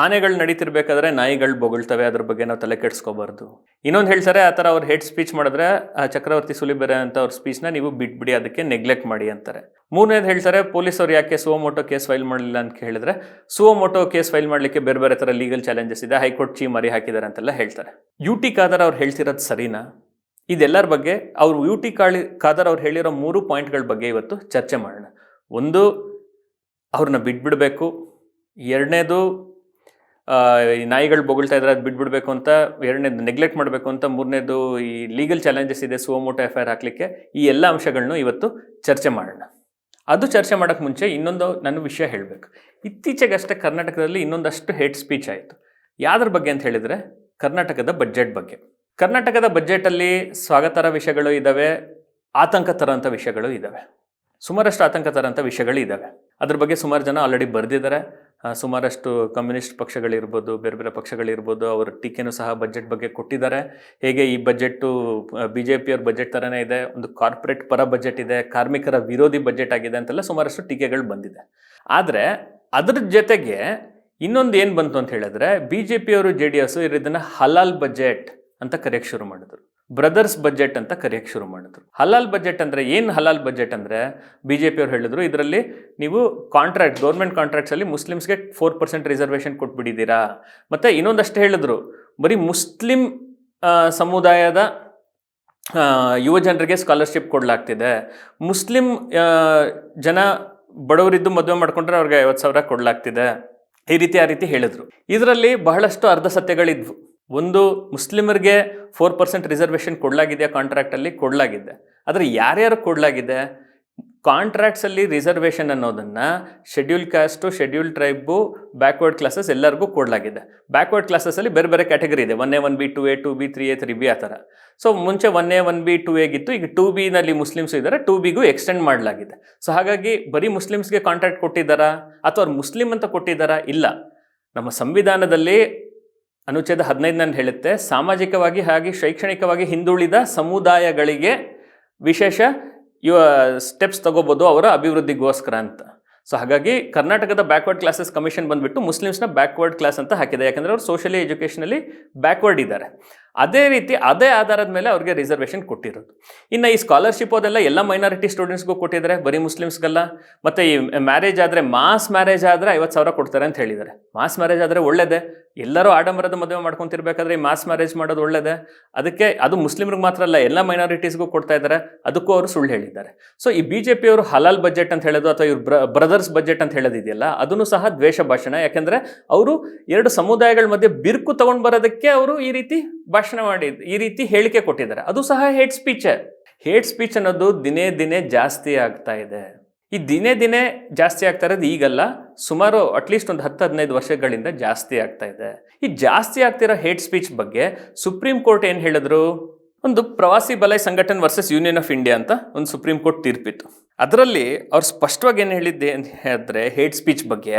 [SPEAKER 1] ಆನೆಗಳು ನಡೀತಿರ್ಬೇಕಾದ್ರೆ ನಾಯಿಗಳು ಬೊಗಳ್ತವೆ, ಅದ್ರ ಬಗ್ಗೆ ನಾವು ತಲೆ ಕೆಡಿಸ್ಕೋಬಾರ್ದು. ಇನ್ನೊಂದು ಹೇಳ್ತಾರೆ, ಆ ಥರ ಅವ್ರು ಹೆಡ್ ಸ್ಪೀಚ್ ಮಾಡಿದ್ರೆ ಚಕ್ರವರ್ತಿ ಸುಲಿಬೆರೆ ಅಂತ ಅವ್ರ ಸ್ಪೀಚ್ನ ನೀವು ಬಿಟ್ಬಿಡಿ, ಅದಕ್ಕೆ ನೆಗ್ಲೆಕ್ಟ್ ಮಾಡಿ ಅಂತಾರೆ. ಮೂರನೇದು ಹೇಳ್ತಾರೆ ಪೊಲೀಸರು ಯಾಕೆ ಸುವಮೋಟೋ ಕೇಸ್ ಫೈಲ್ ಮಾಡಲಿಲ್ಲ ಅಂತ ಹೇಳಿದ್ರೆ, ಸುವಮೋಟೋ ಕೇಸ್ ಫೈಲ್ ಮಾಡಲಿಕ್ಕೆ ಬೇರೆ ಬೇರೆ ಥರ ಲೀಗಲ್ ಚಾಲೆಂಜಸ್ ಇದೆ, ಹೈಕೋರ್ಟ್ ಚೀ ಮರಿ ಹಾಕಿದ್ದಾರೆ ಅಂತೆಲ್ಲ ಹೇಳ್ತಾರೆ. ಯು ಟಿ ಖಾದರ್ ಅವ್ರು ಹೇಳ್ತಿರೋದು ಸರಿನಾ? ಇದೆಲ್ಲರ ಬಗ್ಗೆ, ಅವರು ಯು ಟಿ ಕಾಳಿ ಖಾದರ್ ಅವ್ರು ಹೇಳಿರೋ ಮೂರು ಪಾಯಿಂಟ್ಗಳ ಬಗ್ಗೆ ಇವತ್ತು ಚರ್ಚೆ ಮಾಡೋಣ. ಒಂದು, ಅವ್ರನ್ನ ಬಿಟ್ಬಿಡಬೇಕು. ಎರಡನೇದು ನಾಯಿಗಳು ಬೊಗಳ್ತಾ ಇದ್ರೆ ಅದು ಬಿಟ್ಬಿಡ್ಬೇಕು ಅಂತ, ಎರಡನೇದು ನೆಗ್ಲೆಕ್ಟ್ ಮಾಡಬೇಕು ಅಂತ, ಮೂರನೇದು ಈ ಲೀಗಲ್ ಚಾಲೆಂಜಸ್ ಇದೆ suo motu F I R ಹಾಕಲಿಕ್ಕೆ, ಈ ಎಲ್ಲ ಅಂಶಗಳನ್ನು ಇವತ್ತು ಚರ್ಚೆ ಮಾಡೋಣ. ಅದು ಚರ್ಚೆ ಮಾಡೋಕ್ಕೆ ಮುಂಚೆ ಇನ್ನೊಂದು ನನ್ನ ವಿಷಯ ಹೇಳಬೇಕು. ಇತ್ತೀಚೆಗಷ್ಟೇ ಕರ್ನಾಟಕದಲ್ಲಿ ಇನ್ನೊಂದಷ್ಟು ಹೇಟ್ ಸ್ಪೀಚ್ ಆಯಿತು. ಯಾವ್ದ್ರ ಬಗ್ಗೆ ಅಂತ ಹೇಳಿದರೆ, ಕರ್ನಾಟಕದ ಬಜೆಟ್ ಬಗ್ಗೆ. ಕರ್ನಾಟಕದ ಬಜೆಟಲ್ಲಿ ಸ್ವಾಗತರ ವಿಷಯಗಳು ಇದ್ದಾವೆ ಆತಂಕ ತರೋಂಥ ವಿಷಯಗಳು ಇದ್ದಾವೆ ಸುಮಾರಷ್ಟು ಆತಂಕ ತರೋಂಥ ವಿಷಯಗಳು ಇದ್ದಾವೆ ಅದ್ರ ಬಗ್ಗೆ ಸುಮಾರು ಜನ ಆಲ್ರೆಡಿ ಬರೆದಿದ್ದಾರೆ ಸುಮಾರಷ್ಟು ಕಮ್ಯುನಿಸ್ಟ್ ಪಕ್ಷಗಳಿರ್ಬೋದು, ಬೇರೆ ಬೇರೆ ಪಕ್ಷಗಳಿರ್ಬೋದು, ಅವರ ಟೀಕೆನೂ ಸಹ ಬಜೆಟ್ ಬಗ್ಗೆ ಕೊಟ್ಟಿದ್ದಾರೆ ಹೇಗೆ ಈ ಬಜೆಟ್ಟು ಬಿ ಜೆ ಪಿಯವ್ರ ಬಜೆಟ್ ಥರನೇ ಇದೆ, ಒಂದು ಕಾರ್ಪೊರೇಟ್ ಪರ ಬಜೆಟ್ ಇದೆ, ಕಾರ್ಮಿಕರ ವಿರೋಧಿ ಬಜೆಟ್ ಆಗಿದೆ ಅಂತೆಲ್ಲ ಸುಮಾರಷ್ಟು ಟೀಕೆಗಳು ಬಂದಿದೆ. ಆದರೆ, ಅದ್ರ ಜೊತೆಗೆ ಇನ್ನೊಂದು ಏನು ಬಂತು ಅಂತ ಹೇಳಿದ್ರೆ ಬಿ ಜೆ ಪಿಯವರು ಜೆ ಡಿ ಎಸ್ ಇದನ್ನು ಹಲಾಲ್ ಬಜೆಟ್ ಅಂತ ಕರೆಯಕ್ಕೆ ಶುರು ಮಾಡಿದ್ರು. ಬ್ರದರ್ಸ್ ಬಜೆಟ್ ಅಂತ ಕರೆಯಕ್ಕೆ ಶುರು ಮಾಡಿದ್ರು. ಹಲಾಲ್ ಬಜೆಟ್ ಅಂದರೆ ಏನು ಹಲಾಲ್ ಬಜೆಟ್ ಅಂದರೆ? ಬಿ ಜೆ ಪಿಯವ್ರು ಹೇಳಿದ್ರು, ಇದರಲ್ಲಿ ನೀವು ಕಾಂಟ್ರಾಕ್ಟ್ ಗೌರ್ಮೆಂಟ್ ಕಾಂಟ್ರಾಕ್ಟ್ಸಲ್ಲಿ ಮುಸ್ಲಿಮ್ಸ್ಗೆ ಫೋರ್ ಪರ್ಸೆಂಟ್ ರಿಸರ್ವೇಷನ್ ಕೊಟ್ಬಿಟ್ಟಿದ್ದೀರಾ. ಮತ್ತು ಇನ್ನೊಂದಷ್ಟು ಹೇಳಿದ್ರು, ಬರೀ ಮುಸ್ಲಿಂ ಸಮುದಾಯದ ಯುವ ಜನರಿಗೆ ಸ್ಕಾಲರ್ಶಿಪ್ ಕೊಡಲಾಗ್ತಿದೆ. ಮುಸ್ಲಿಂ ಜನ ಬಡವರಿದ್ದು ಮದುವೆ ಮಾಡಿಕೊಂಡ್ರೆ ಅವ್ರಿಗೆ ಐವತ್ತು ಸಾವಿರ ಕೊಡಲಾಗ್ತಿದೆ. ಈ ರೀತಿ ಆ ರೀತಿ ಹೇಳಿದ್ರು. ಇದರಲ್ಲಿ ಬಹಳಷ್ಟು ಅರ್ಧ ಸತ್ಯಗಳಿದ್ವು. ಒಂದು ಮುಸ್ಲಿಮರಿಗೆ ಫೋರ್ ಪರ್ಸೆಂಟ್ ರಿಸರ್ವೇಷನ್ ಕೊಡಲಾಗಿದೆ ಕಾಂಟ್ರಾಕ್ಟಲ್ಲಿ ಕೊಡಲಾಗಿದೆ. ಆದರೆ ಯಾರ್ಯಾರು ಕೊಡಲಾಗಿದೆ? ಕಾಂಟ್ರಾಕ್ಟ್ಸಲ್ಲಿ ರಿಸರ್ವೇಷನ್ ಅನ್ನೋದನ್ನು schedule caste schedule tribe backward classes ಎಲ್ಲರಿಗೂ ಕೊಡಲಾಗಿದೆ. ಬ್ಯಾಕ್ವರ್ಡ್ ಕ್ಲಾಸಸಲ್ಲಿ ಬೇರೆ ಬೇರೆ ಕ್ಯಾಟಗರಿ ಇದೆ. One A one B two A two B three A three B ಆ ಥರ. ಸೊ ಮುಂಚೆ one A one B two ಎಗಿತ್ತು ಈಗ ಟು ಬಿನಲ್ಲಿ ಮುಸ್ಲಿಮ್ಸ್ ಇದ್ದಾರೆ ಟು ಬಿಗೂ ಎಕ್ಸ್ಟೆಂಡ್ ಮಾಡಲಾಗಿದೆ. ಸೊ ಹಾಗಾಗಿ ಬರೀ ಮುಸ್ಲಿಮ್ಸ್ಗೆ ಕಾಂಟ್ರಾಕ್ಟ್ ಕೊಟ್ಟಿದ್ದಾರಾ? ಅಥವಾ ಅವ್ರು ಮುಸ್ಲಿಮ್ ಅಂತ ಕೊಟ್ಟಿದ್ದಾರಾ? ಇಲ್ಲ. ನಮ್ಮ ಸಂವಿಧಾನದಲ್ಲಿ ಅನುಚ್ಛೇದ ಹದಿನೈದನಲ್ಲಿ ಹೇಳುತ್ತೆ, ಸಾಮಾಜಿಕವಾಗಿ ಹಾಗೆ ಶೈಕ್ಷಣಿಕವಾಗಿ ಹಿಂದುಳಿದ ಸಮುದಾಯಗಳಿಗೆ ವಿಶೇಷ ಸ್ಟೆಪ್ಸ್ ತಗೋಬೋದು ಅವರ ಅಭಿವೃದ್ಧಿಗೋಸ್ಕರ ಅಂತ. ಸೊ ಹಾಗಾಗಿ ಕರ್ನಾಟಕದ ಬ್ಯಾಕ್ವರ್ಡ್ ಕ್ಲಾಸಸ್ ಕಮಿಷನ್ ಬಂದುಬಿಟ್ಟು ಮುಸ್ಲಿಮ್ಸ್ನ ಬ್ಯಾಕ್ವರ್ಡ್ ಕ್ಲಾಸ್ ಅಂತ ಹಾಕಿದೆ. ಯಾಕಂದರೆ ಅವರು ಸೋಷಿಯಲಿ ಎಜುಕೇಷನಲ್ಲಿ ಬ್ಯಾಕ್ವರ್ಡ್ ಇದ್ದಾರೆ. ಅದೇ ರೀತಿ ಅದೇ ಆಧಾರದ ಮೇಲೆ ಅವ್ರಿಗೆ ರಿಸರ್ವೇಷನ್ ಕೊಟ್ಟಿರೋದು. ಇನ್ನು ಈ ಸ್ಕಾಲರ್ಶಿಪ್ ಅದೆಲ್ಲ ಎಲ್ಲ ಮೈನಾರಿಟಿ ಸ್ಟೂಡೆಂಟ್ಸ್ಗೂ ಕೊಟ್ಟಿದ್ದಾರೆ. ಬರೀ ಮುಸ್ಲಿಮ್ಸ್ಗೆಲ್ಲ ಮತ್ತು ಈ ಮ್ಯಾರೇಜ್ ಆದರೆ ಮಾಸ್ ಮ್ಯಾರೇಜ್ ಆದರೆ ಐವತ್ತು ಸಾವಿರ ಕೊಡ್ತಾರೆ ಅಂತ ಹೇಳಿದ್ದಾರೆ. ಮಾಸ್ ಮ್ಯಾರೇಜ್ ಆದರೆ ಒಳ್ಳೇದೇ. ಎಲ್ಲರೂ ಆಡಂಬರದ ಮದುವೆ ಮಾಡ್ಕೊಂತಿರ್ಬೇಕಾದ್ರೆ ಈ ಮಾಸ್ ಮ್ಯಾರೇಜ್ ಮಾಡೋದು ಒಳ್ಳೇದೆ? ಅದಕ್ಕೆ ಅದು ಮುಸ್ಲಿಮ್ರಿಗೆ ಮಾತ್ರ ಅಲ್ಲ, ಎಲ್ಲ ಮೈನಾರಿಟೀಸ್ಗೂ ಕೊಡ್ತಾ ಇದ್ದಾರೆ. ಅದಕ್ಕೂ ಅವರು ಸುಳ್ಳು ಹೇಳಿದ್ದಾರೆ. ಸೊ ಈ ಬಿ ಜೆ ಪಿಯವರು ಹಲಾಲ್ ಬಜೆಟ್ ಅಂತ ಹೇಳೋದು ಅಥವಾ ಇವ್ರ ಬ್ರ ಬ್ರದರ್ಸ್ ಬಜೆಟ್ ಅಂತ ಹೇಳೋದಿದೆಯಲ್ಲ, ಅದನ್ನು ಸಹ ದ್ವೇಷ ಭಾಷಣ. ಯಾಕೆಂದರೆ ಅವರು ಎರಡು ಸಮುದಾಯಗಳ ಮಧ್ಯೆ ಬಿರುಕು ತಗೊಂಡು ಬರೋದಕ್ಕೆ ಅವರು ಈ ರೀತಿ ಭಾಷಣ ಮಾಡಿ, ಈ ರೀತಿ ಹೇಳಿಕೆ ಕೊಟ್ಟಿದ್ದಾರೆ. ಅದು ಸಹ ಹೇಟ್ ಸ್ಪೀಚ್ ಹೇಟ್ ಸ್ಪೀಚ್ ಅನ್ನೋದು ದಿನೇ ದಿನೇ ಜಾಸ್ತಿ ಆಗ್ತಾ ಇದೆ. ಈ ದಿನೇ ದಿನೇ ಜಾಸ್ತಿ ಆಗ್ತಾ ಇರೋದು ಈಗಲ್ಲ, ಸುಮಾರು ಅಟ್ಲೀಸ್ಟ್ ಒಂದು ಹತ್ತು, ಹದಿನೈದು ವರ್ಷಗಳಿಂದ ಜಾಸ್ತಿ ಆಗ್ತಾ ಇದೆ. ಈ ಜಾಸ್ತಿ ಆಗ್ತಿರೋ ಹೇಟ್ ಸ್ಪೀಚ್ ಬಗ್ಗೆ ಸುಪ್ರೀಂ ಕೋರ್ಟ್ ಏನು ಹೇಳಿದ್ರು? ಒಂದು ಪ್ರವಾಸಿ ಬಲಯ ಸಂಘಟನೆ ವರ್ಸಸ್ ಯೂನಿಯನ್ ಆಫ್ ಇಂಡಿಯಾ ಅಂತ ಒಂದು ಸುಪ್ರೀಂ ಕೋರ್ಟ್ ತೀರ್ಪಿತ್ತು. ಅದರಲ್ಲಿ ಅವ್ರು ಸ್ಪಷ್ಟವಾಗಿ ಏನು ಹೇಳಿದ್ದೆ ಹೇಳಿದ್ರೆ ಹೇಟ್ ಸ್ಪೀಚ್ ಬಗ್ಗೆ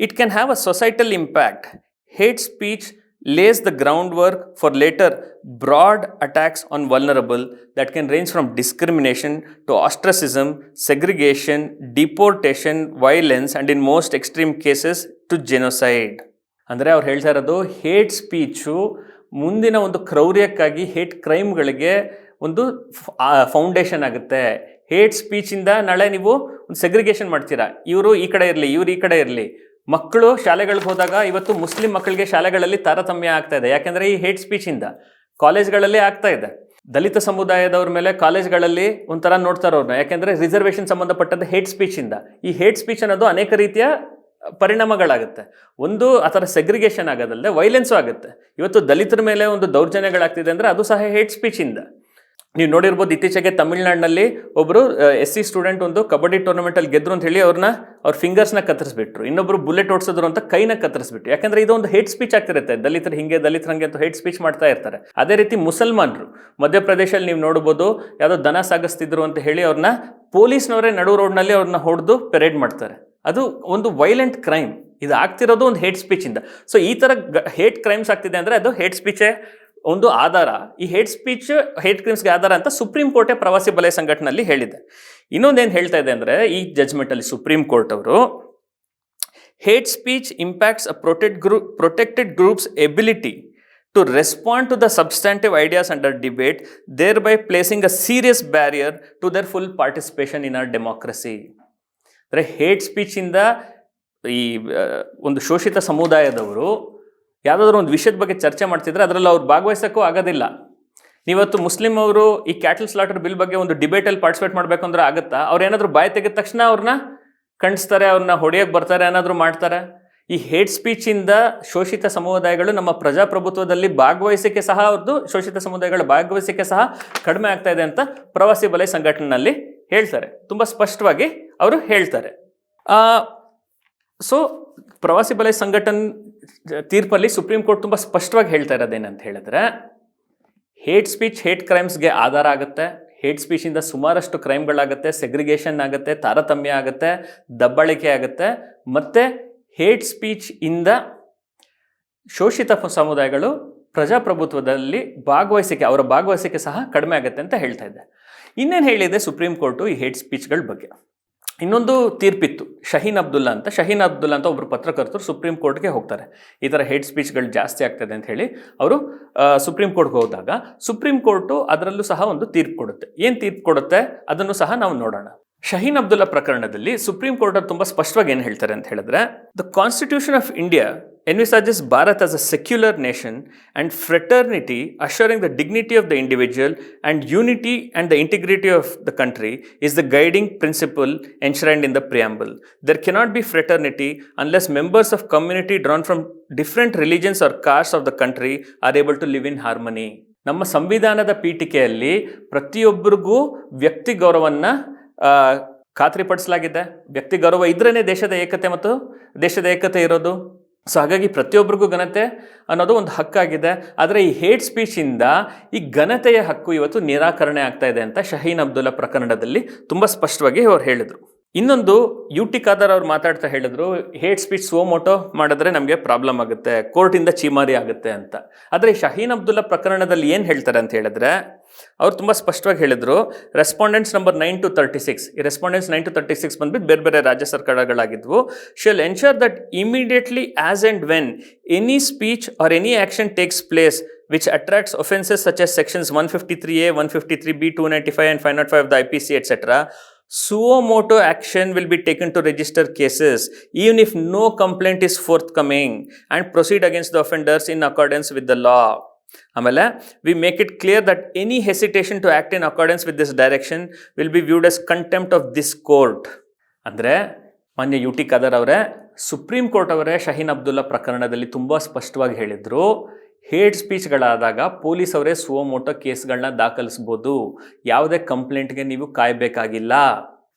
[SPEAKER 1] it can have a societal impact hate speech lays the groundwork for later broad attacks on vulnerable that can range from discrimination to ostracism, segregation, deportation, violence, and in most extreme cases to genocide. ಅಂದರೆ ಅವ್ರು ಹೇಳ್ತಾ ಇರೋದು ಹೇಟ್ ಸ್ಪೀಚು ಮುಂದಿನ ಒಂದು ಕ್ರೌರ್ಯಕ್ಕಾಗಿ ಹೇಟ್ ಕ್ರೈಮ್ಗಳಿಗೆ ಒಂದು ಫೌಂಡೇಶನ್ ಆಗುತ್ತೆ ಹೇಟ್ ಸ್ಪೀಚಿಂದ ನಾಳೆ ನೀವು ಒಂದು ಸೆಗ್ರಿಗೇಷನ್ ಮಾಡ್ತೀರಾ ಇವರು ಈ ಕಡೆ ಇರಲಿ ಇವರು ಈ ಕಡೆ ಇರಲಿ ಮಕ್ಕಳು ಶಾಲೆಗಳಿಗೆ ಹೋದಾಗ ಇವತ್ತು ಮುಸ್ಲಿಂ ಮಕ್ಕಳಿಗೆ ಶಾಲೆಗಳಲ್ಲಿ ತಾರತಮ್ಯ ಆಗ್ತಾ ಇದೆ. ಯಾಕೆಂದ್ರೆ ಈ ಹೇಟ್ ಸ್ಪೀಚಿಂದ ಕಾಲೇಜ್ಗಳಲ್ಲಿ ಆಗ್ತಾ ಇದೆ. ದಲಿತ ಸಮುದಾಯದವ್ರ ಮೇಲೆ ಕಾಲೇಜ್ಗಳಲ್ಲಿ ಒಂಥರ ನೋಡ್ತಾರೆ ಅವ್ರನ್ನ ಯಾಕೆಂದ್ರೆ ರಿಸರ್ವೇಷನ್ ಸಂಬಂಧಪಟ್ಟದ ಹೇಟ್ ಸ್ಪೀಚಿಂದ ಈ ಹೇಟ್ ಸ್ಪೀಚ್ ಅನ್ನೋದು ಅನೇಕ ರೀತಿಯ ಪರಿಣಾಮಗಳಾಗುತ್ತೆ. ಒಂದು ಆ ಥರ ಸೆಗ್ರಿಗೇಷನ್ ಆಗೋದಲ್ಲದೆ ವೈಲೆನ್ಸು ಆಗುತ್ತೆ. ಇವತ್ತು ದಲಿತರ ಮೇಲೆ ಒಂದು ದೌರ್ಜನ್ಯಗಳಾಗ್ತಿದೆ ಅಂದರೆ ಅದು ಸಹ ಹೇಟ್ ಸ್ಪೀಚಿಂದ ನೀವು ನೋಡಿರ್ಬೋದು ಇತ್ತೀಚೆಗೆ ತಮಿಳ್ನಾಡಿನಲ್ಲಿ ಒಬ್ಬರು ಎಸ್ ಸಿ ಸ್ಟೂಡೆಂಟ್ ಒಂದು ಕಬಡ್ಡಿ ಟೂರ್ನಮೆಂಟಲ್ಲಿ ಗೆದ್ರು ಅಂತ ಹೇಳಿ ಅವ್ರನ್ನ ಅವ್ರ ಫಿಂಗರ್ಸ್ನ ಕತ್ತರಿಸ್ಬಿಟ್ರು. ಇನ್ನೊಬ್ಬರು ಬುಲೆಟ್ ಓಡಿಸಿದ್ರು ಅಂತ ಕೈನ ಕತ್ತರಿಸ್ಬಿಟ್ರು. ಯಾಕಂದ್ರೆ ಇದು ಒಂದು ಹೇಟ್ ಸ್ಪೀಚ್ ಆಗ್ತಿರುತ್ತೆ. ದಲಿತರು ಹಿಂಗೆ, ದಲಿತರು ಹಂಗೆ ಅಂತ ಹೇಟ್ ಸ್ಪೀಚ್ ಮಾಡ್ತಾ ಇರ್ತಾರೆ. ಅದೇ ರೀತಿ ಮುಸಲ್ಮಾನರು, ಮಧ್ಯಪ್ರದೇಶಲ್ಲಿ ನೀವು ನೋಡ್ಬೋದು ಯಾವುದೋ ದನ ಸಾಗಿಸ್ತಿದ್ರು ಅಂತ ಹೇಳಿ ಅವ್ರನ್ನ ಪೊಲೀಸ್ನವರೇ ನಡು ರೋಡ್ನಲ್ಲಿ ಅವ್ರನ್ನ ಹೊಡೆದು ಪೆರೇಡ್ ಮಾಡ್ತಾರೆ. ಅದು ಒಂದು ವೈಲೆಂಟ್ ಕ್ರೈಮ್ ಇದು ಆಗ್ತಿರೋದು ಒಂದು ಹೇಟ್ ಸ್ಪೀಚಿಂದ ಸೊ ಈ ಥರ ಹೇಟ್ ಕ್ರೈಮ್ಸ್ ಆಗ್ತಿದೆ ಅಂದರೆ ಅದು ಹೇಟ್ ಸ್ಪೀಚೇ ಒಂದು ಆಧಾರ, ಈ ಹೇಟ್ ಸ್ಪೀಚ್ ಹೇಟ್ ಕ್ರೈಮ್ಸ್ಗೆ ಆಧಾರ ಅಂತ ಸುಪ್ರೀಂ ಕೋರ್ಟೇ ಪ್ರವಾಸಿ ಬಲಯ ಸಂಘಟನೆಯಲ್ಲಿ ಹೇಳಿದೆ. ಇನ್ನೊಂದೇನು ಹೇಳ್ತಾ ಇದೆ ಅಂದರೆ, ಈ ಜಜ್ಮೆಂಟಲ್ಲಿ ಸುಪ್ರೀಂ ಕೋರ್ಟ್ ಅವರು hate speech impacts a protect group protected groups ability to respond to the substantive ideas under debate thereby placing a serious barrier to their full participation in our democracy ಅಂದರೆ ಹೇಟ್ ಸ್ಪೀಚಿಂದ ಈ ಒಂದು ಶೋಷಿತ ಸಮುದಾಯದವರು ಯಾವುದಾದ್ರೂ ಒಂದು ವಿಷಯದ ಬಗ್ಗೆ ಚರ್ಚೆ ಮಾಡ್ತಿದ್ರೆ ಅದರಲ್ಲಿ ಅವ್ರು ಭಾಗವಹಿಸೋಕ್ಕೂ ಆಗೋದಿಲ್ಲ. ನೀವತ್ತು ಮುಸ್ಲಿಂ ಅವರು ಈ ಕ್ಯಾಟಲ್ ಸ್ಲಾಟರ್ ಬಿಲ್ ಬಗ್ಗೆ ಒಂದು ಡಿಬೇಟಲ್ಲಿ ಪಾರ್ಟಿಸಿಪೇಟ್ ಮಾಡಬೇಕು ಅಂದ್ರೆ ಆಗುತ್ತಾ? ಅವ್ರು ಏನಾದರೂ ಬಾಯಿ ತೆಗೆದ ತಕ್ಷಣ ಅವ್ರನ್ನ ಖಂಡಿಸ್ತಾರೆ, ಅವ್ರನ್ನ ಹೊಡೆಯೋಕೆ ಬರ್ತಾರೆ, ಏನಾದರೂ ಮಾಡ್ತಾರೆ? ಈ ಹೇಟ್ ಸ್ಪೀಚಿಂದ ಶೋಷಿತ ಸಮುದಾಯಗಳು ನಮ್ಮ ಪ್ರಜಾಪ್ರಭುತ್ವದಲ್ಲಿ ಭಾಗವಹಿಸಿಕೆ ಸಹ ಅವ್ರದ್ದು ಶೋಷಿತ ಸಮುದಾಯಗಳ ಭಾಗವಹಿಸಿಕೆ ಸಹ ಕಡಿಮೆ ಆಗ್ತಾ ಇದೆ ಅಂತ ಪ್ರವಾಸಿ ಬಲಯ ಸಂಘಟನೆಯಲ್ಲಿ ಹೇಳ್ತಾರೆ. ತುಂಬ ಸ್ಪಷ್ಟವಾಗಿ ಅವರು ಹೇಳ್ತಾರೆ. ಸೊ ಪ್ರವಾಸಿ ಬಲಯ ಸಂಘಟನ್ ತೀರ್ಪಲ್ಲಿ ಸುಪ್ರೀಂ ಕೋರ್ಟ್ ತುಂಬ ಸ್ಪಷ್ಟವಾಗಿ ಹೇಳ್ತಾ ಇರೋದೇನಂತ ಹೇಳಿದ್ರೆ, ಹೇಟ್ ಸ್ಪೀಚ್ ಹೇಟ್ ಕ್ರೈಮ್ಸ್ಗೆ ಆಧಾರ ಆಗುತ್ತೆ. ಹೇಟ್ ಸ್ಪೀಚಿಂದ ಸುಮಾರಷ್ಟು ಕ್ರೈಮ್ಗಳಾಗುತ್ತೆ, ಸೆಗ್ರಿಗೇಷನ್ ಆಗುತ್ತೆ, ತಾರತಮ್ಯ ಆಗುತ್ತೆ, ದಬ್ಬಾಳಿಕೆ ಆಗುತ್ತೆ. ಮತ್ತು ಹೇಟ್ ಸ್ಪೀಚ್ ಇಂದ ಶೋಷಿತ ಸಮುದಾಯಗಳು ಪ್ರಜಾಪ್ರಭುತ್ವದಲ್ಲಿ ಭಾಗವಹಿಸಿಕೆ ಅವರ ಭಾಗವಹಿಸಿಕೆ ಸಹ ಕಡಿಮೆ ಆಗುತ್ತೆ ಅಂತ ಹೇಳ್ತಾ ಇದೆ ಇನ್ನೇನು ಹೇಳಿದೆ ಸುಪ್ರೀಂ ಕೋರ್ಟು ಈ ಹೇಟ್ ಸ್ಪೀಚ್ಗಳ ಬಗ್ಗೆ? ಇನ್ನೊಂದು ತೀರ್ಪಿತ್ತು, ಶಹೀನ್ ಅಬ್ದುಲ್ಲಾ ಅಂತ. ಶಹೀನ್ ಅಬ್ದುಲ್ಲಾ ಅಂತ ಒಬ್ಬರು ಪತ್ರಕರ್ತರು ಸುಪ್ರೀಂ ಕೋರ್ಟ್ಗೆ ಹೋಗ್ತಾರೆ. ಈ ಥರ ಹೇಟ್ ಸ್ಪೀಚ್ಗಳು ಜಾಸ್ತಿ ಆಗ್ತದೆ ಅಂತ ಹೇಳಿ ಅವರು ಸುಪ್ರೀಂ ಕೋರ್ಟ್ಗೆ ಹೋದಾಗ ಸುಪ್ರೀಂ ಕೋರ್ಟು ಅದರಲ್ಲೂ ಸಹ ಒಂದು ತೀರ್ಪು ಕೊಡುತ್ತೆ. ಏನು ತೀರ್ಪು ಕೊಡುತ್ತೆ? ಅದನ್ನು ಸಹ ನಾವು ನೋಡೋಣ. ಶಹೀನ್ ಅಬ್ದುಲ್ಲಾ ಪ್ರಕರಣದಲ್ಲಿ ಸುಪ್ರೀಂ ಕೋರ್ಟ್ ತುಂಬ ಸ್ಪಷ್ಟವಾಗಿ ಏನು ಹೇಳ್ತಾರೆ ಅಂತ ಹೇಳಿದ್ರೆ the constitution of India envisages Bharat as a secular nation and fraternity, assuring the dignity of the individual and unity and the integrity of the country, is the guiding principle enshrined in the preamble. There cannot be fraternity unless members of community drawn from different religions or castes of the country are able to live in harmony. ನಮ್ಮ ಸಂವಿಧಾನದ ಪೀಠಿಕೆಯಲ್ಲಿ ಪ್ರತಿಯೊಬ್ಬರಿಗೂ ವ್ಯಕ್ತಿ ಗೌರವನ್ನ ಆ, ಖಾತ್ರಿಪಡಿಸಲಾಗಿದೆ ವ್ಯಕ್ತಿ ಗೌರವ ಇದ್ರೇ ದೇಶದ ಏಕತೆ ಮತ್ತು ದೇಶದ ಏಕತೆ ಇರೋದು ಸೊ ಹಾಗಾಗಿ ಪ್ರತಿಯೊಬ್ಬರಿಗೂ ಘನತೆ ಅನ್ನೋದು ಒಂದು ಹಕ್ಕಾಗಿದೆ. ಆದರೆ ಈ ಹೇಟ್ ಸ್ಪೀಚಿಂದ ಈ ಘನತೆಯ ಹಕ್ಕು ಇವತ್ತು ನಿರಾಕರಣೆ ಆಗ್ತಾ ಇದೆ ಅಂತ ಶಹೀನ್ ಅಬ್ದುಲ್ಲಾ ಪ್ರಕರಣದಲ್ಲಿ ತುಂಬ ಸ್ಪಷ್ಟವಾಗಿ ಅವ್ರು ಹೇಳಿದರು. ಇನ್ನೊಂದು ಯು ಟಿ ಖಾದರ್ ಅವ್ರು ಮಾತಾಡ್ತಾ ಹೇಳಿದ್ರು ಹೇಟ್ ಸ್ಪೀಚ್ ಮೋಟೋ ಮಾಡಿದ್ರೆ ನಮಗೆ ಪ್ರಾಬ್ಲಮ್ ಆಗುತ್ತೆ ಕೋರ್ಟಿಂದ ಚೀಮಾರಿ ಆಗುತ್ತೆ ಅಂತ. ಆದರೆ ಶಹೀನ್ ಅಬ್ದುಲ್ಲಾ ಪ್ರಕರಣದಲ್ಲಿ ಏನು ಹೇಳ್ತಾರೆ ಅಂತ ಹೇಳಿದ್ರೆ ಅವ್ರು ತುಂಬ ಸ್ಪಷ್ಟವಾಗಿ ಹೇಳಿದರು respondents number nine to thirty six ಈ respondents nine to thirty six ಬಂದ್ಬಿಟ್ಟು ಬೇರೆ ಬೇರೆ ರಾಜ್ಯ ಸರ್ಕಾರಗಳಾಗಿದ್ವು. Shall ensure that immediately as and when any speech or any action takes place which attracts offences such as sections one fifty three A one fifty three B two ninety five and five not five the I P C etcetera suo motu action will be taken to register cases even if no complaint is forthcoming and proceed against the offenders in accordance with the law ಆಮೇಲೆ we make it clear that any hesitation to act in accordance with this direction will be viewed as contempt of this court ಅಂದರೆ ಮಾನ್ಯ ಯು ಟಿ ಖದರ್ ಅವರೇ ಸುಪ್ರೀಂ ಕೋರ್ಟ್ ಅವರೇ ಶಹೀನ್ ಅಬ್ದುಲ್ಲಾ ಪ್ರಕರಣದಲ್ಲಿ ತುಂಬ ಸ್ಪಷ್ಟವಾಗಿ ಹೇಳಿದರು ಹೇಟ್ ಸ್ಪೀಚ್ಗಳಾದಾಗ ಪೊಲೀಸ್ ಅವರೇ ಸುವಮೋಟೋ ಕೇಸ್ಗಳನ್ನ ದಾಖಲಿಸ್ಬೋದು, ಯಾವುದೇ ಕಂಪ್ಲೇಂಟ್ಗೆ ನೀವು ಕಾಯಬೇಕಾಗಿಲ್ಲ.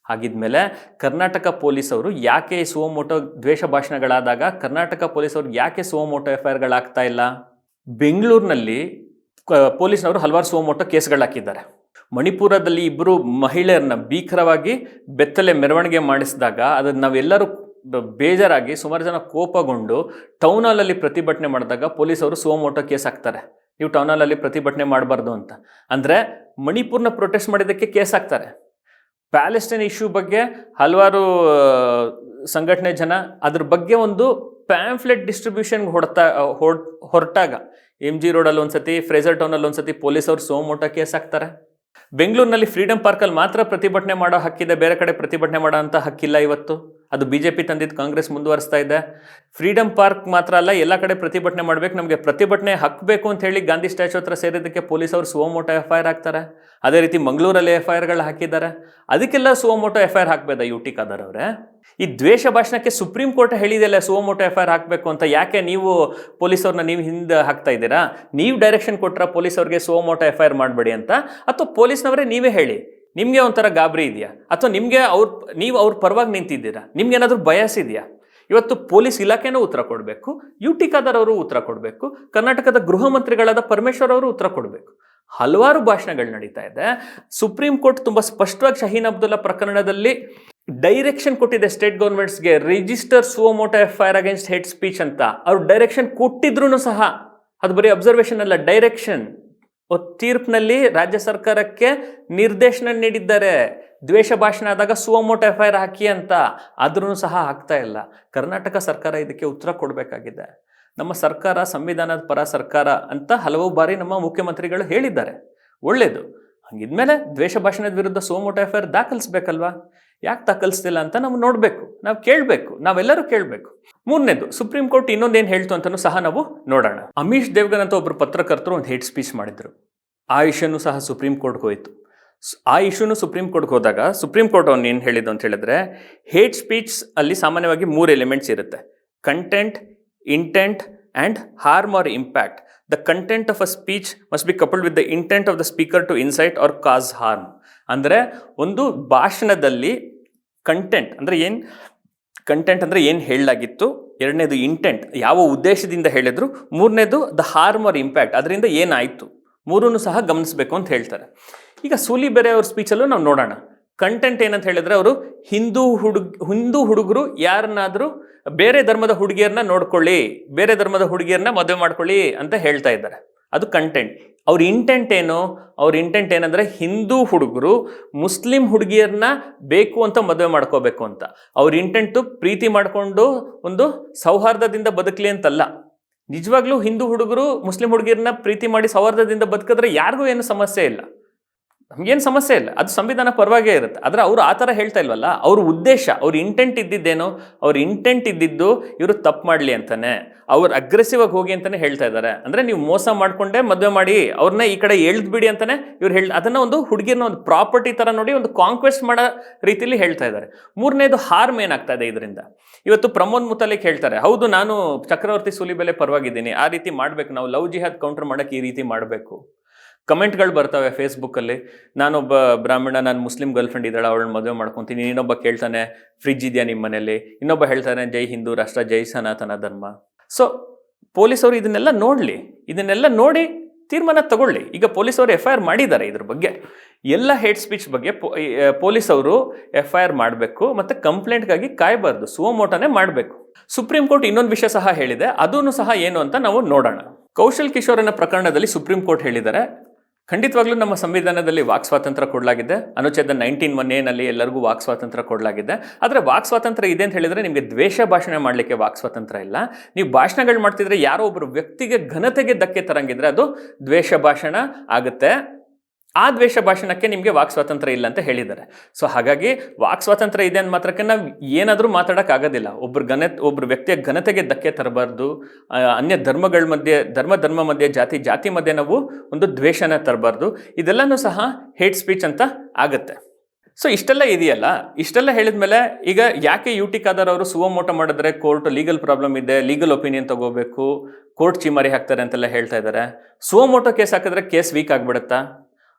[SPEAKER 1] ಹಾಗಿದ್ಮೇಲೆ ಕರ್ನಾಟಕ ಪೊಲೀಸ್ ಅವರು ಯಾಕೆ ಸುವಮೋಟೋ ದ್ವೇಷ ಭಾಷಣಗಳಾದಾಗ ಕರ್ನಾಟಕ ಪೊಲೀಸ್ ಅವ್ರಿಗೆ ಯಾಕೆ ಸುವಮೋಟೋ ಎಫ್ ಐ ಆರ್ಗಳಾಗ್ತಾ ಇಲ್ಲ? ಬೆಂಗಳೂರಿನಲ್ಲಿ ಪೊಲೀಸ್ನವರು ಹಲವಾರು ಸೋಮೋಟ ಕೇಸ್ಗಳು ಹಾಕಿದ್ದಾರೆ. ಮಣಿಪುರದಲ್ಲಿ ಇಬ್ಬರು ಮಹಿಳೆಯರನ್ನ ಭೀಕರವಾಗಿ ಬೆತ್ತಲೆ ಮೆರವಣಿಗೆ ಮಾಡಿಸಿದಾಗ ಅದನ್ನು ನಾವೆಲ್ಲರೂ ಬೇಜಾರಾಗಿ ಸುಮಾರು ಜನ ಕೋಪಗೊಂಡು ಟೌನ್ ಹಾಲಲ್ಲಿ ಪ್ರತಿಭಟನೆ ಮಾಡಿದಾಗ ಪೊಲೀಸವರು ಸೋಮೋಟೋ ಕೇಸ್ ಹಾಕ್ತಾರೆ. ನೀವು ಟೌನ್ ಹಾಲಲ್ಲಿ ಪ್ರತಿಭಟನೆ ಮಾಡಬಾರ್ದು ಅಂತ. ಅಂದರೆ ಮಣಿಪುರನ ಪ್ರೊಟೆಸ್ಟ್ ಮಾಡಿದ್ದಕ್ಕೆ ಕೇಸ್ ಹಾಕ್ತಾರೆ. ಪ್ಯಾಲೆಸ್ಟೈನ್ ಇಶ್ಯೂ ಬಗ್ಗೆ ಹಲವಾರು ಸಂಘಟನೆ ಜನ ಅದ್ರ ಬಗ್ಗೆ ಒಂದು ಪ್ಯಾಂಫ್ಲೆಟ್ ಡಿಸ್ಟ್ರಿಬ್ಯೂಷನ್ಗೆ ಹೊಡ್ತಾ, ಹೊಡ್, ಹೊರಟಾಗ ಎಂ ಜಿ ರೋಡಲ್ಲಿ ಒಂದ್ಸತಿ ಫ್ರೇಸರ್ ಟೌನಲ್ಲಿ ಒಂದ್ಸತಿ ಅವರು ಸೋಮೋಟ ಕೇಸ್ ಹಾಕ್ತಾರೆ. ಬೆಂಗಳೂರಿನಲ್ಲಿ ಫ್ರೀಡಮ್ ಪಾರ್ಕಲ್ಲಿ ಮಾತ್ರ ಪ್ರತಿಭಟನೆ ಮಾಡೋ ಹಕ್ಕಿದೆ, ಬೇರೆ ಕಡೆ ಪ್ರತಿಭಟನೆ ಮಾಡೋ ಅಂತ ಹಕ್ಕಿಲ್ಲ ಇವತ್ತು. ಅದು ಬಿ ಜೆ ಪಿ ತಂದಿದ್ದು ಕಾಂಗ್ರೆಸ್ ಮುಂದುವರಿಸ್ತಾ ಇದೆ. ಫ್ರೀಡಮ್ ಪಾರ್ಕ್ ಮಾತ್ರ ಅಲ್ಲ, ಎಲ್ಲ ಕಡೆ ಪ್ರತಿಭಟನೆ ಮಾಡಬೇಕು. ನಮಗೆ ಪ್ರತಿಭಟನೆ ಹಾಕಬೇಕು ಅಂತ ಹೇಳಿ ಗಾಂಧಿ ಸ್ಟ್ಯಾಚ್ಯೂ ಹತ್ರ ಸೇರಿದ್ದಕ್ಕೆ ಪೊಲೀಸವರು suo motu F I R ಹಾಕ್ತಾರೆ. ಅದೇ ರೀತಿ ಮಂಗಳೂರಲ್ಲಿ ಎಫ್ ಐ ಆರ್ಗಳು ಹಾಕಿದ್ದಾರೆ. ಅದಕ್ಕೆಲ್ಲ suo motu F I R ಹಾಕ್ಬೇದ U T Khader ಅವರೇ. ಈ ದ್ವೇಷ ಭಾಷಣಕ್ಕೆ supreme court ಹೇಳಿದೆಯಲ್ಲ suo motu F I R ಹಾಕಬೇಕು ಅಂತ, ಯಾಕೆ ನೀವು ಪೊಲೀಸವ್ರನ್ನ ನೀವು ಹಿಂದೆ ಹಾಕ್ತಾ ಇದ್ದೀರಾ? ನೀವು ಡೈರೆಕ್ಷನ್ ಕೊಟ್ರ ಪೊಲೀಸವ್ರಿಗೆ suo motu F I R ಮಾಡಬೇಡಿ ಅಂತ? ಅಥವಾ ಪೊಲೀಸ್ನವರೇ ನೀವೇ ಹೇಳಿ. ನಿಮಗೆ ಒಂಥರ ಗಾಬರಿ ಇದೆಯಾ? ಅಥವಾ ನಿಮಗೆ ಅವ್ರ, ನೀವು ಅವ್ರ ಪರವಾಗಿ ನಿಂತಿದ್ದೀರಾ? ನಿಮ್ಗೆ ಏನಾದರೂ ಬಯಸ್ ಇದೆಯಾ? ಇವತ್ತು ಪೊಲೀಸ್ ಇಲಾಖೆನೂ ಉತ್ತರ ಕೊಡಬೇಕು ಯು ಟಿ ಖಾದರ್ ಅವರು ಉತ್ತರ ಕೊಡಬೇಕು, ಕರ್ನಾಟಕದ ಗೃಹ ಮಂತ್ರಿಗಳಾದ ಪರಮೇಶ್ವರ್ ಅವರು ಉತ್ತರ ಕೊಡಬೇಕು. ಹಲವಾರು ಭಾಷಣಗಳು ನಡೀತಾ ಇದೆ. ಸುಪ್ರೀಂ ಕೋರ್ಟ್ ತುಂಬ ಸ್ಪಷ್ಟವಾಗಿ ಶಹೀನ್ ಅಬ್ದುಲ್ಲಾ ಪ್ರಕರಣದಲ್ಲಿ ಡೈರೆಕ್ಷನ್ ಕೊಟ್ಟಿದೆ state ಗೌರ್ಮೆಂಟ್ಸ್ಗೆ. Register suo motu F I R against hate speech ಅಂತ. ಅವ್ರು ಡೈರೆಕ್ಷನ್ ಕೊಟ್ಟಿದ್ರು ಸಹ. ಅದು ಬರೀ ಅಬ್ಸರ್ವೇಷನ್ ಅಲ್ಲ, ಡೈರೆಕ್ಷನ್. ತೀರ್ಪಿನಲ್ಲಿ ರಾಜ್ಯ ಸರ್ಕಾರಕ್ಕೆ ನಿರ್ದೇಶನ ನೀಡಿದ್ದಾರೆ ದ್ವೇಷ ಭಾಷಣ ಆದಾಗ ಸುವಮೋಟ ಎಫ್ ಐ ಹಾಕಿ ಅಂತ. ಆದ್ರೂ ಸಹ ಹಾಕ್ತಾ ಇಲ್ಲ. ಕರ್ನಾಟಕ ಸರ್ಕಾರ ಇದಕ್ಕೆ ಉತ್ತರ ಕೊಡಬೇಕಾಗಿದೆ. ನಮ್ಮ ಸರ್ಕಾರ, ಸಂವಿಧಾನದ ಪರ ಸರ್ಕಾರ ಅಂತ ಹಲವು ಬಾರಿ ನಮ್ಮ ಮುಖ್ಯಮಂತ್ರಿಗಳು ಹೇಳಿದ್ದಾರೆ. ಒಳ್ಳೇದು. ಹಂಗಿದ್ಮೇಲೆ ದ್ವೇಷ ಭಾಷಣದ ವಿರುದ್ಧ suo motu F I R ದಾಖಲಿಸ್ಬೇಕಲ್ವಾ? ಯಾಕೆ ದಾಖಲಿಸ್ತಿಲ್ಲ ಅಂತ ನಾವು ನೋಡಬೇಕು. ನಾವು ಕೇಳಬೇಕು. ನಾವೆಲ್ಲರೂ ಕೇಳಬೇಕು. ಮೂರನೇದು, ಸುಪ್ರೀಂ ಕೋರ್ಟ್ ಇನ್ನೊಂದೇನು ಹೇಳ್ತು ಅಂತಲೂ ಸಹ ನಾವು ನೋಡೋಣ. ಅಮೀಶ್ ದೇವ್ಗನ್ ಅಂತ ಒಬ್ಬರು ಪತ್ರಕರ್ತರು ಒಂದು ಹೇಟ್ ಸ್ಪೀಚ್ ಮಾಡಿದ್ರು. ಆ ಇಶ್ಯೂನು ಸಹ ಸುಪ್ರೀಂ ಕೋರ್ಟ್ಗೆ ಹೋಯಿತು. ಆ ಇಶ್ಯೂನು ಸುಪ್ರೀಂ ಕೋರ್ಟ್ಗೆ ಹೋದಾಗ ಸುಪ್ರೀಂ ಕೋರ್ಟ್ ಅವ್ನು ಏನು ಹೇಳಿದ್ದು ಅಂತ ಹೇಳಿದ್ರೆ, ಹೇಟ್ ಸ್ಪೀಚ್ ಅಲ್ಲಿ ಸಾಮಾನ್ಯವಾಗಿ ಮೂರು ಎಲಿಮೆಂಟ್ಸ್ ಇರುತ್ತೆ. Content, intent and harm or impact. The content of a speech must be coupled with the intent of the speaker to incite or cause harm. ಅಂದರೆ ಒಂದು ಭಾಷಣದಲ್ಲಿ ಕಂಟೆಂಟ್ ಅಂದರೆ ಏನು? ಕಂಟೆಂಟ್ ಅಂದರೆ ಏನು ಹೇಳಲಾಗಿತ್ತು? ಎರಡನೇದು ಇಂಟೆಂಟ್ ಯಾವ ಉದ್ದೇಶದಿಂದ ಹೇಳಿದ್ರು? ಮೂರನೇದು ದ ಹಾರ್ಮ್ ಆರ್ ಇಂಪ್ಯಾಕ್ಟ್ ಅದರಿಂದ ಏನಾಯಿತು? ಮೂರನ್ನು ಸಹ ಗಮನಿಸಬೇಕು ಅಂತ ಹೇಳ್ತಾರೆ. ಈಗ ಸೂಲಿ ಬೇರೆ ಅವ್ರ ಸ್ಪೀಚಲ್ಲೂ ನಾವು ನೋಡೋಣ. ಕಂಟೆಂಟ್ ಏನಂತ ಹೇಳಿದ್ರೆ ಅವರು ಹಿಂದೂ ಹುಡುಗ, ಹಿಂದೂ ಹುಡುಗರು ಯಾರನ್ನಾದರೂ ಬೇರೆ ಧರ್ಮದ ಹುಡುಗಿಯರನ್ನ ನೋಡ್ಕೊಳ್ಳಿ, ಬೇರೆ ಧರ್ಮದ ಹುಡುಗಿಯರನ್ನ ಮದುವೆ ಮಾಡ್ಕೊಳ್ಳಿ ಅಂತ ಹೇಳ್ತಾ ಇದ್ದಾರೆ. ಅದು ಕಂಟೆಂಟ್ ಅವ್ರ ಇಂಟೆಂಟ್ ಏನು? ಅವ್ರ ಇಂಟೆಂಟ್ ಏನಂದರೆ ಹಿಂದೂ ಹುಡುಗರು ಮುಸ್ಲಿಂ ಹುಡುಗಿಯರನ್ನ ಬೇಕು ಅಂತ ಮದುವೆ ಮಾಡ್ಕೋಬೇಕು ಅಂತ. ಅವ್ರ ಇಂಟೆಂಟು ಪ್ರೀತಿ ಮಾಡಿಕೊಂಡು ಒಂದು ಸೌಹಾರ್ದದಿಂದ ಬದುಕಲಿ ಅಂತಲ್ಲ. ನಿಜವಾಗ್ಲೂ ಹಿಂದೂ ಹುಡುಗರು ಮುಸ್ಲಿಂ ಹುಡುಗಿಯರನ್ನ ಪ್ರೀತಿ ಮಾಡಿ ಸೌಹಾರ್ದದಿಂದ ಬದುಕಿದ್ರೆ ಯಾರಿಗೂ ಏನು ಸಮಸ್ಯೆ ಇಲ್ಲ. ನಮ್ಗೇನು ಸಮಸ್ಯೆ ಇಲ್ಲ. ಅದು ಸಂವಿಧಾನ ಪರವಾಗೇ ಇರುತ್ತೆ. ಆದರೆ ಅವರು ಆ ಥರ ಹೇಳ್ತಾ ಇಲ್ವಲ್ಲ? ಅವ್ರ ಉದ್ದೇಶ, ಅವ್ರ ಇಂಟೆಂಟ್ ಇದ್ದಿದ್ದೇನು, ಅವ್ರ ಇಂಟೆಂಟ್ ಇದ್ದಿದ್ದು ಇವರು ತಪ್ಪು ಮಾಡಲಿ ಅಂತಾನೆ. ಅವ್ರು ಅಗ್ರೆಸಿವ್ ಆಗಿ ಹೋಗಿ ಅಂತಾನೆ ಹೇಳ್ತಾ ಇದ್ದಾರೆ ಅಂದರೆ ನೀವು ಮೋಸ ಮಾಡಿಕೊಂಡೇ ಮದುವೆ ಮಾಡಿ ಅವ್ರನ್ನ ಈ ಕಡೆ ಎಳ್ದ್ಬಿಡಿ ಅಂತಾನೆ ಇವ್ರು ಹೇಳಿ, ಅದನ್ನು ಒಂದು ಹುಡುಗಿರನ್ನ ಒಂದು ಪ್ರಾಪರ್ಟಿ ಥರ ನೋಡಿ ಒಂದು ಕಾಂಕ್ವೆಸ್ಟ್ ಮಾಡೋ ರೀತಿಯಲ್ಲಿ ಹೇಳ್ತಾ ಇದ್ದಾರೆ ಮೂರನೇದು ಹಾರ್ಮ್ ಏನಾಗ್ತಾ ಇದೆ ಇದರಿಂದ? ಇವತ್ತು ಪ್ರಮೋದ್ ಮುತಾಲಿಕ್ ಹೇಳ್ತಾರೆ, ಹೌದು, ನಾನು ಚಕ್ರವರ್ತಿ ಸೂಲಿಬೆಲೆ ಪರವಾಗಿದ್ದೀನಿ. ಆ ರೀತಿ ಮಾಡಬೇಕು. ನಾವು ಲವ್ ಜಿಹಾದ್ ಕೌಂಟರ್ ಮಾಡೋಕ್ಕೆ ಈ ರೀತಿ ಮಾಡಬೇಕು. ಕಮೆಂಟ್ಗಳು ಬರ್ತವೆ ಫೇಸ್ಬುಕ್ಕಲ್ಲಿ. ನಾನೊಬ್ಬ ಬ್ರಾಹ್ಮಣ, ನಾನು ಮುಸ್ಲಿಂ ಗರ್ಲ್ಫ್ರೆಂಡ್ ಇದ್ದಾಳೆ ಅವಳನ್ನ ಮದುವೆ ಮಾಡ್ಕೊತೀನಿ. ಇನ್ನೊಬ್ಬ ಕೇಳ್ತಾನೆ ಫ್ರಿಜ್ ಇದೆಯಾ ನಿಮ್ಮ ಮನೇಲಿ ಇನ್ನೊಬ್ಬ ಹೇಳ್ತಾನೆ, ಜೈ ಹಿಂದೂ ರಾಷ್ಟ್ರ, ಜೈ ಸನಾತನ ಧರ್ಮ. ಸೊ ಪೊಲೀಸವರು ಇದನ್ನೆಲ್ಲ ನೋಡಲಿ. ಇದನ್ನೆಲ್ಲ ನೋಡಿ ತೀರ್ಮಾನ ತಗೊಳ್ಳಿ. ಈಗ ಪೊಲೀಸವರು ಎಫ್ ಐ ಆರ್ ಮಾಡಿದ್ದಾರೆ ಇದ್ರ ಬಗ್ಗೆ. ಎಲ್ಲ ಹೇಟ್ ಸ್ಪೀಚ್ ಬಗ್ಗೆ ಪೊಲೀಸವರು ಎಫ್ ಐ ಆರ್ ಮಾಡಬೇಕು ಮತ್ತು ಕಂಪ್ಲೇಂಟ್ಗಾಗಿ ಕಾಯಬಾರ್ದು. ಸುವಮೋಟನೇ ಮಾಡಬೇಕು. ಸುಪ್ರೀಂ ಕೋರ್ಟ್ ಇನ್ನೊಂದು ವಿಷಯ ಸಹ ಹೇಳಿದೆ. ಅದೂ ಸಹ ಏನು ಅಂತ ನಾವು ನೋಡೋಣ. ಕೌಶಲ್ ಕಿಶೋರನ ಪ್ರಕರಣದಲ್ಲಿ ಸುಪ್ರೀಂ ಕೋರ್ಟ್ ಹೇಳಿದ್ದಾರೆ. ಖಂಡಿತವಾಗ್ಲೂ ನಮ್ಮ ಸಂವಿಧಾನದಲ್ಲಿ ವಾಕ್ ಸ್ವಾತಂತ್ರ್ಯ ಕೊಡಲಾಗಿದೆ. ಅನುಚ್ಛೇದ ನೈನ್ಟೀನ್ ಒನ್ ಎನಲ್ಲಿ ಎಲ್ಲರಿಗೂ ವಾಕ್ ಸ್ವಾತಂತ್ರ್ಯ ಕೊಡಲಾಗಿದೆ. ಆದರೆ ವಾಕ್ ಸ್ವಾತಂತ್ರ್ಯ ಇದೆ ಅಂತ ಹೇಳಿದ್ರೆ ನಿಮಗೆ ದ್ವೇಷ ಭಾಷಣ ಮಾಡಲಿಕ್ಕೆ ವಾಕ್ ಸ್ವಾತಂತ್ರ್ಯ ಇಲ್ಲ. ನೀವು ಭಾಷಣಗಳು ಮಾಡ್ತಿದ್ರೆ ಯಾರೋ ಒಬ್ಬರು ವ್ಯಕ್ತಿಗೆ ಘನತೆಗೆ ಧಕ್ಕೆ ತರಂಗಿದ್ರೆ ಅದು ದ್ವೇಷ ಭಾಷಣ ಆಗುತ್ತೆ. ಆ ದ್ವೇಷ ಭಾಷಣಕ್ಕೆ ನಿಮಗೆ ವಾಕ್ ಸ್ವಾತಂತ್ರ್ಯ ಇಲ್ಲ ಅಂತ ಹೇಳಿದ್ದಾರೆ. ಸೊ ಹಾಗಾಗಿ ವಾಕ್ ಸ್ವಾತಂತ್ರ್ಯ ಇದೆ ಅಂದ ಮಾತ್ರಕ್ಕೆ ನಾವು ಏನಾದರೂ ಮಾತಾಡೋಕ್ಕಾಗೋದಿಲ್ಲ ಒಬ್ಬರು ಘನ ಒಬ್ಬರು ವ್ಯಕ್ತಿಯ ಘನತೆಗೆ ಧಕ್ಕೆ ತರಬಾರ್ದು. ಅನ್ಯ ಧರ್ಮಗಳ ಮಧ್ಯೆ, ಧರ್ಮ ಧರ್ಮ ಮಧ್ಯೆ, ಜಾತಿ ಜಾತಿ ಮಧ್ಯೆ ನಾವು ಒಂದು ದ್ವೇಷನ ತರಬಾರ್ದು. ಇದೆಲ್ಲನೂ ಸಹ ಹೇಟ್ ಸ್ಪೀಚ್ ಅಂತ ಆಗುತ್ತೆ. ಸೊ ಇಷ್ಟೆಲ್ಲ ಇದೆಯಲ್ಲ? ಇಷ್ಟೆಲ್ಲ ಹೇಳಿದ್ಮೇಲೆ ಈಗ ಯಾಕೆ ಯು ಟಿ ಖಾದರ್ ಅವರು ಸುವಮೋಟ ಮಾಡಿದ್ರೆ ಕೋರ್ಟ್ ಲೀಗಲ್ ಪ್ರಾಬ್ಲಮ್ ಇದೆ, ಲೀಗಲ್ ಒಪಿನಿಯನ್ ತಗೋಬೇಕು, ಕೋರ್ಟ್ ಚಿಮಾರಿ ಹಾಕ್ತಾರೆ ಅಂತೆಲ್ಲ ಹೇಳ್ತಾ ಇದ್ದಾರೆ. ಸುವಮೋಟೋ ಕೇಸ್ ಹಾಕಿದ್ರೆ ಕೇಸ್ ವೀಕ್ ಆಗಿಬಿಡುತ್ತಾ?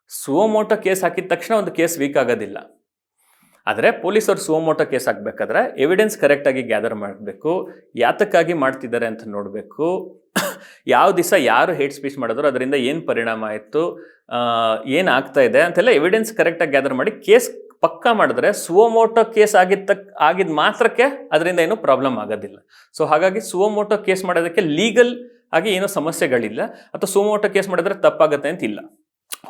[SPEAKER 1] ಸುವಮೋಟೋ ಕೇಸ್ ಹಾಕಿದ ತಕ್ಷಣ ಒಂದು ಕೇಸ್ ವೀಕ್ ಆಗೋದಿಲ್ಲ. ಆದರೆ ಪೊಲೀಸರು ಸುವಮೋಟೋ ಕೇಸ್ ಹಾಕಬೇಕಾದ್ರೆ ಎವಿಡೆನ್ಸ್ ಕರೆಕ್ಟಾಗಿ ಗ್ಯಾದರ್ ಮಾಡಬೇಕು, ಯಾತಕ್ಕಾಗಿ ಮಾಡ್ತಿದ್ದಾರೆ ಅಂತ ನೋಡಬೇಕು. ಯಾವ ದಿವಸ ಯಾರು ಹೇಟ್ ಸ್ಪೀಚ್ ಮಾಡಿದ್ರು, ಅದರಿಂದ ಏನು ಪರಿಣಾಮ ಆಯಿತು ಏನು ಆಗ್ತಾ ಇದೆ ಅಂತೆಲ್ಲ ಎವಿಡೆನ್ಸ್ ಕರೆಕ್ಟಾಗಿ ಗ್ಯಾದರ್ ಮಾಡಿ ಕೇಸ್ ಪಕ್ಕಾ ಮಾಡಿದ್ರೆ ಸುವಮೋಟೋ ಕೇಸ್ ಆಗಿದ್ದ ಆಗಿದ ಮಾತ್ರಕ್ಕೆ ಅದರಿಂದ ಏನು ಪ್ರಾಬ್ಲಮ್ ಆಗೋದಿಲ್ಲ. ಸೊ ಹಾಗಾಗಿ ಸುವಮೋಟೋ ಕೇಸ್ ಮಾಡೋದಕ್ಕೆ ಲೀಗಲ್ ಆಗಿ ಏನೋ ಸಮಸ್ಯೆಗಳಿಲ್ಲ. ಅಥವಾ ಸುವಮೋಟೋ ಕೇಸ್ ಮಾಡಿದ್ರೆ ತಪ್ಪಾಗುತ್ತೆ ಅಂತ ಇಲ್ಲ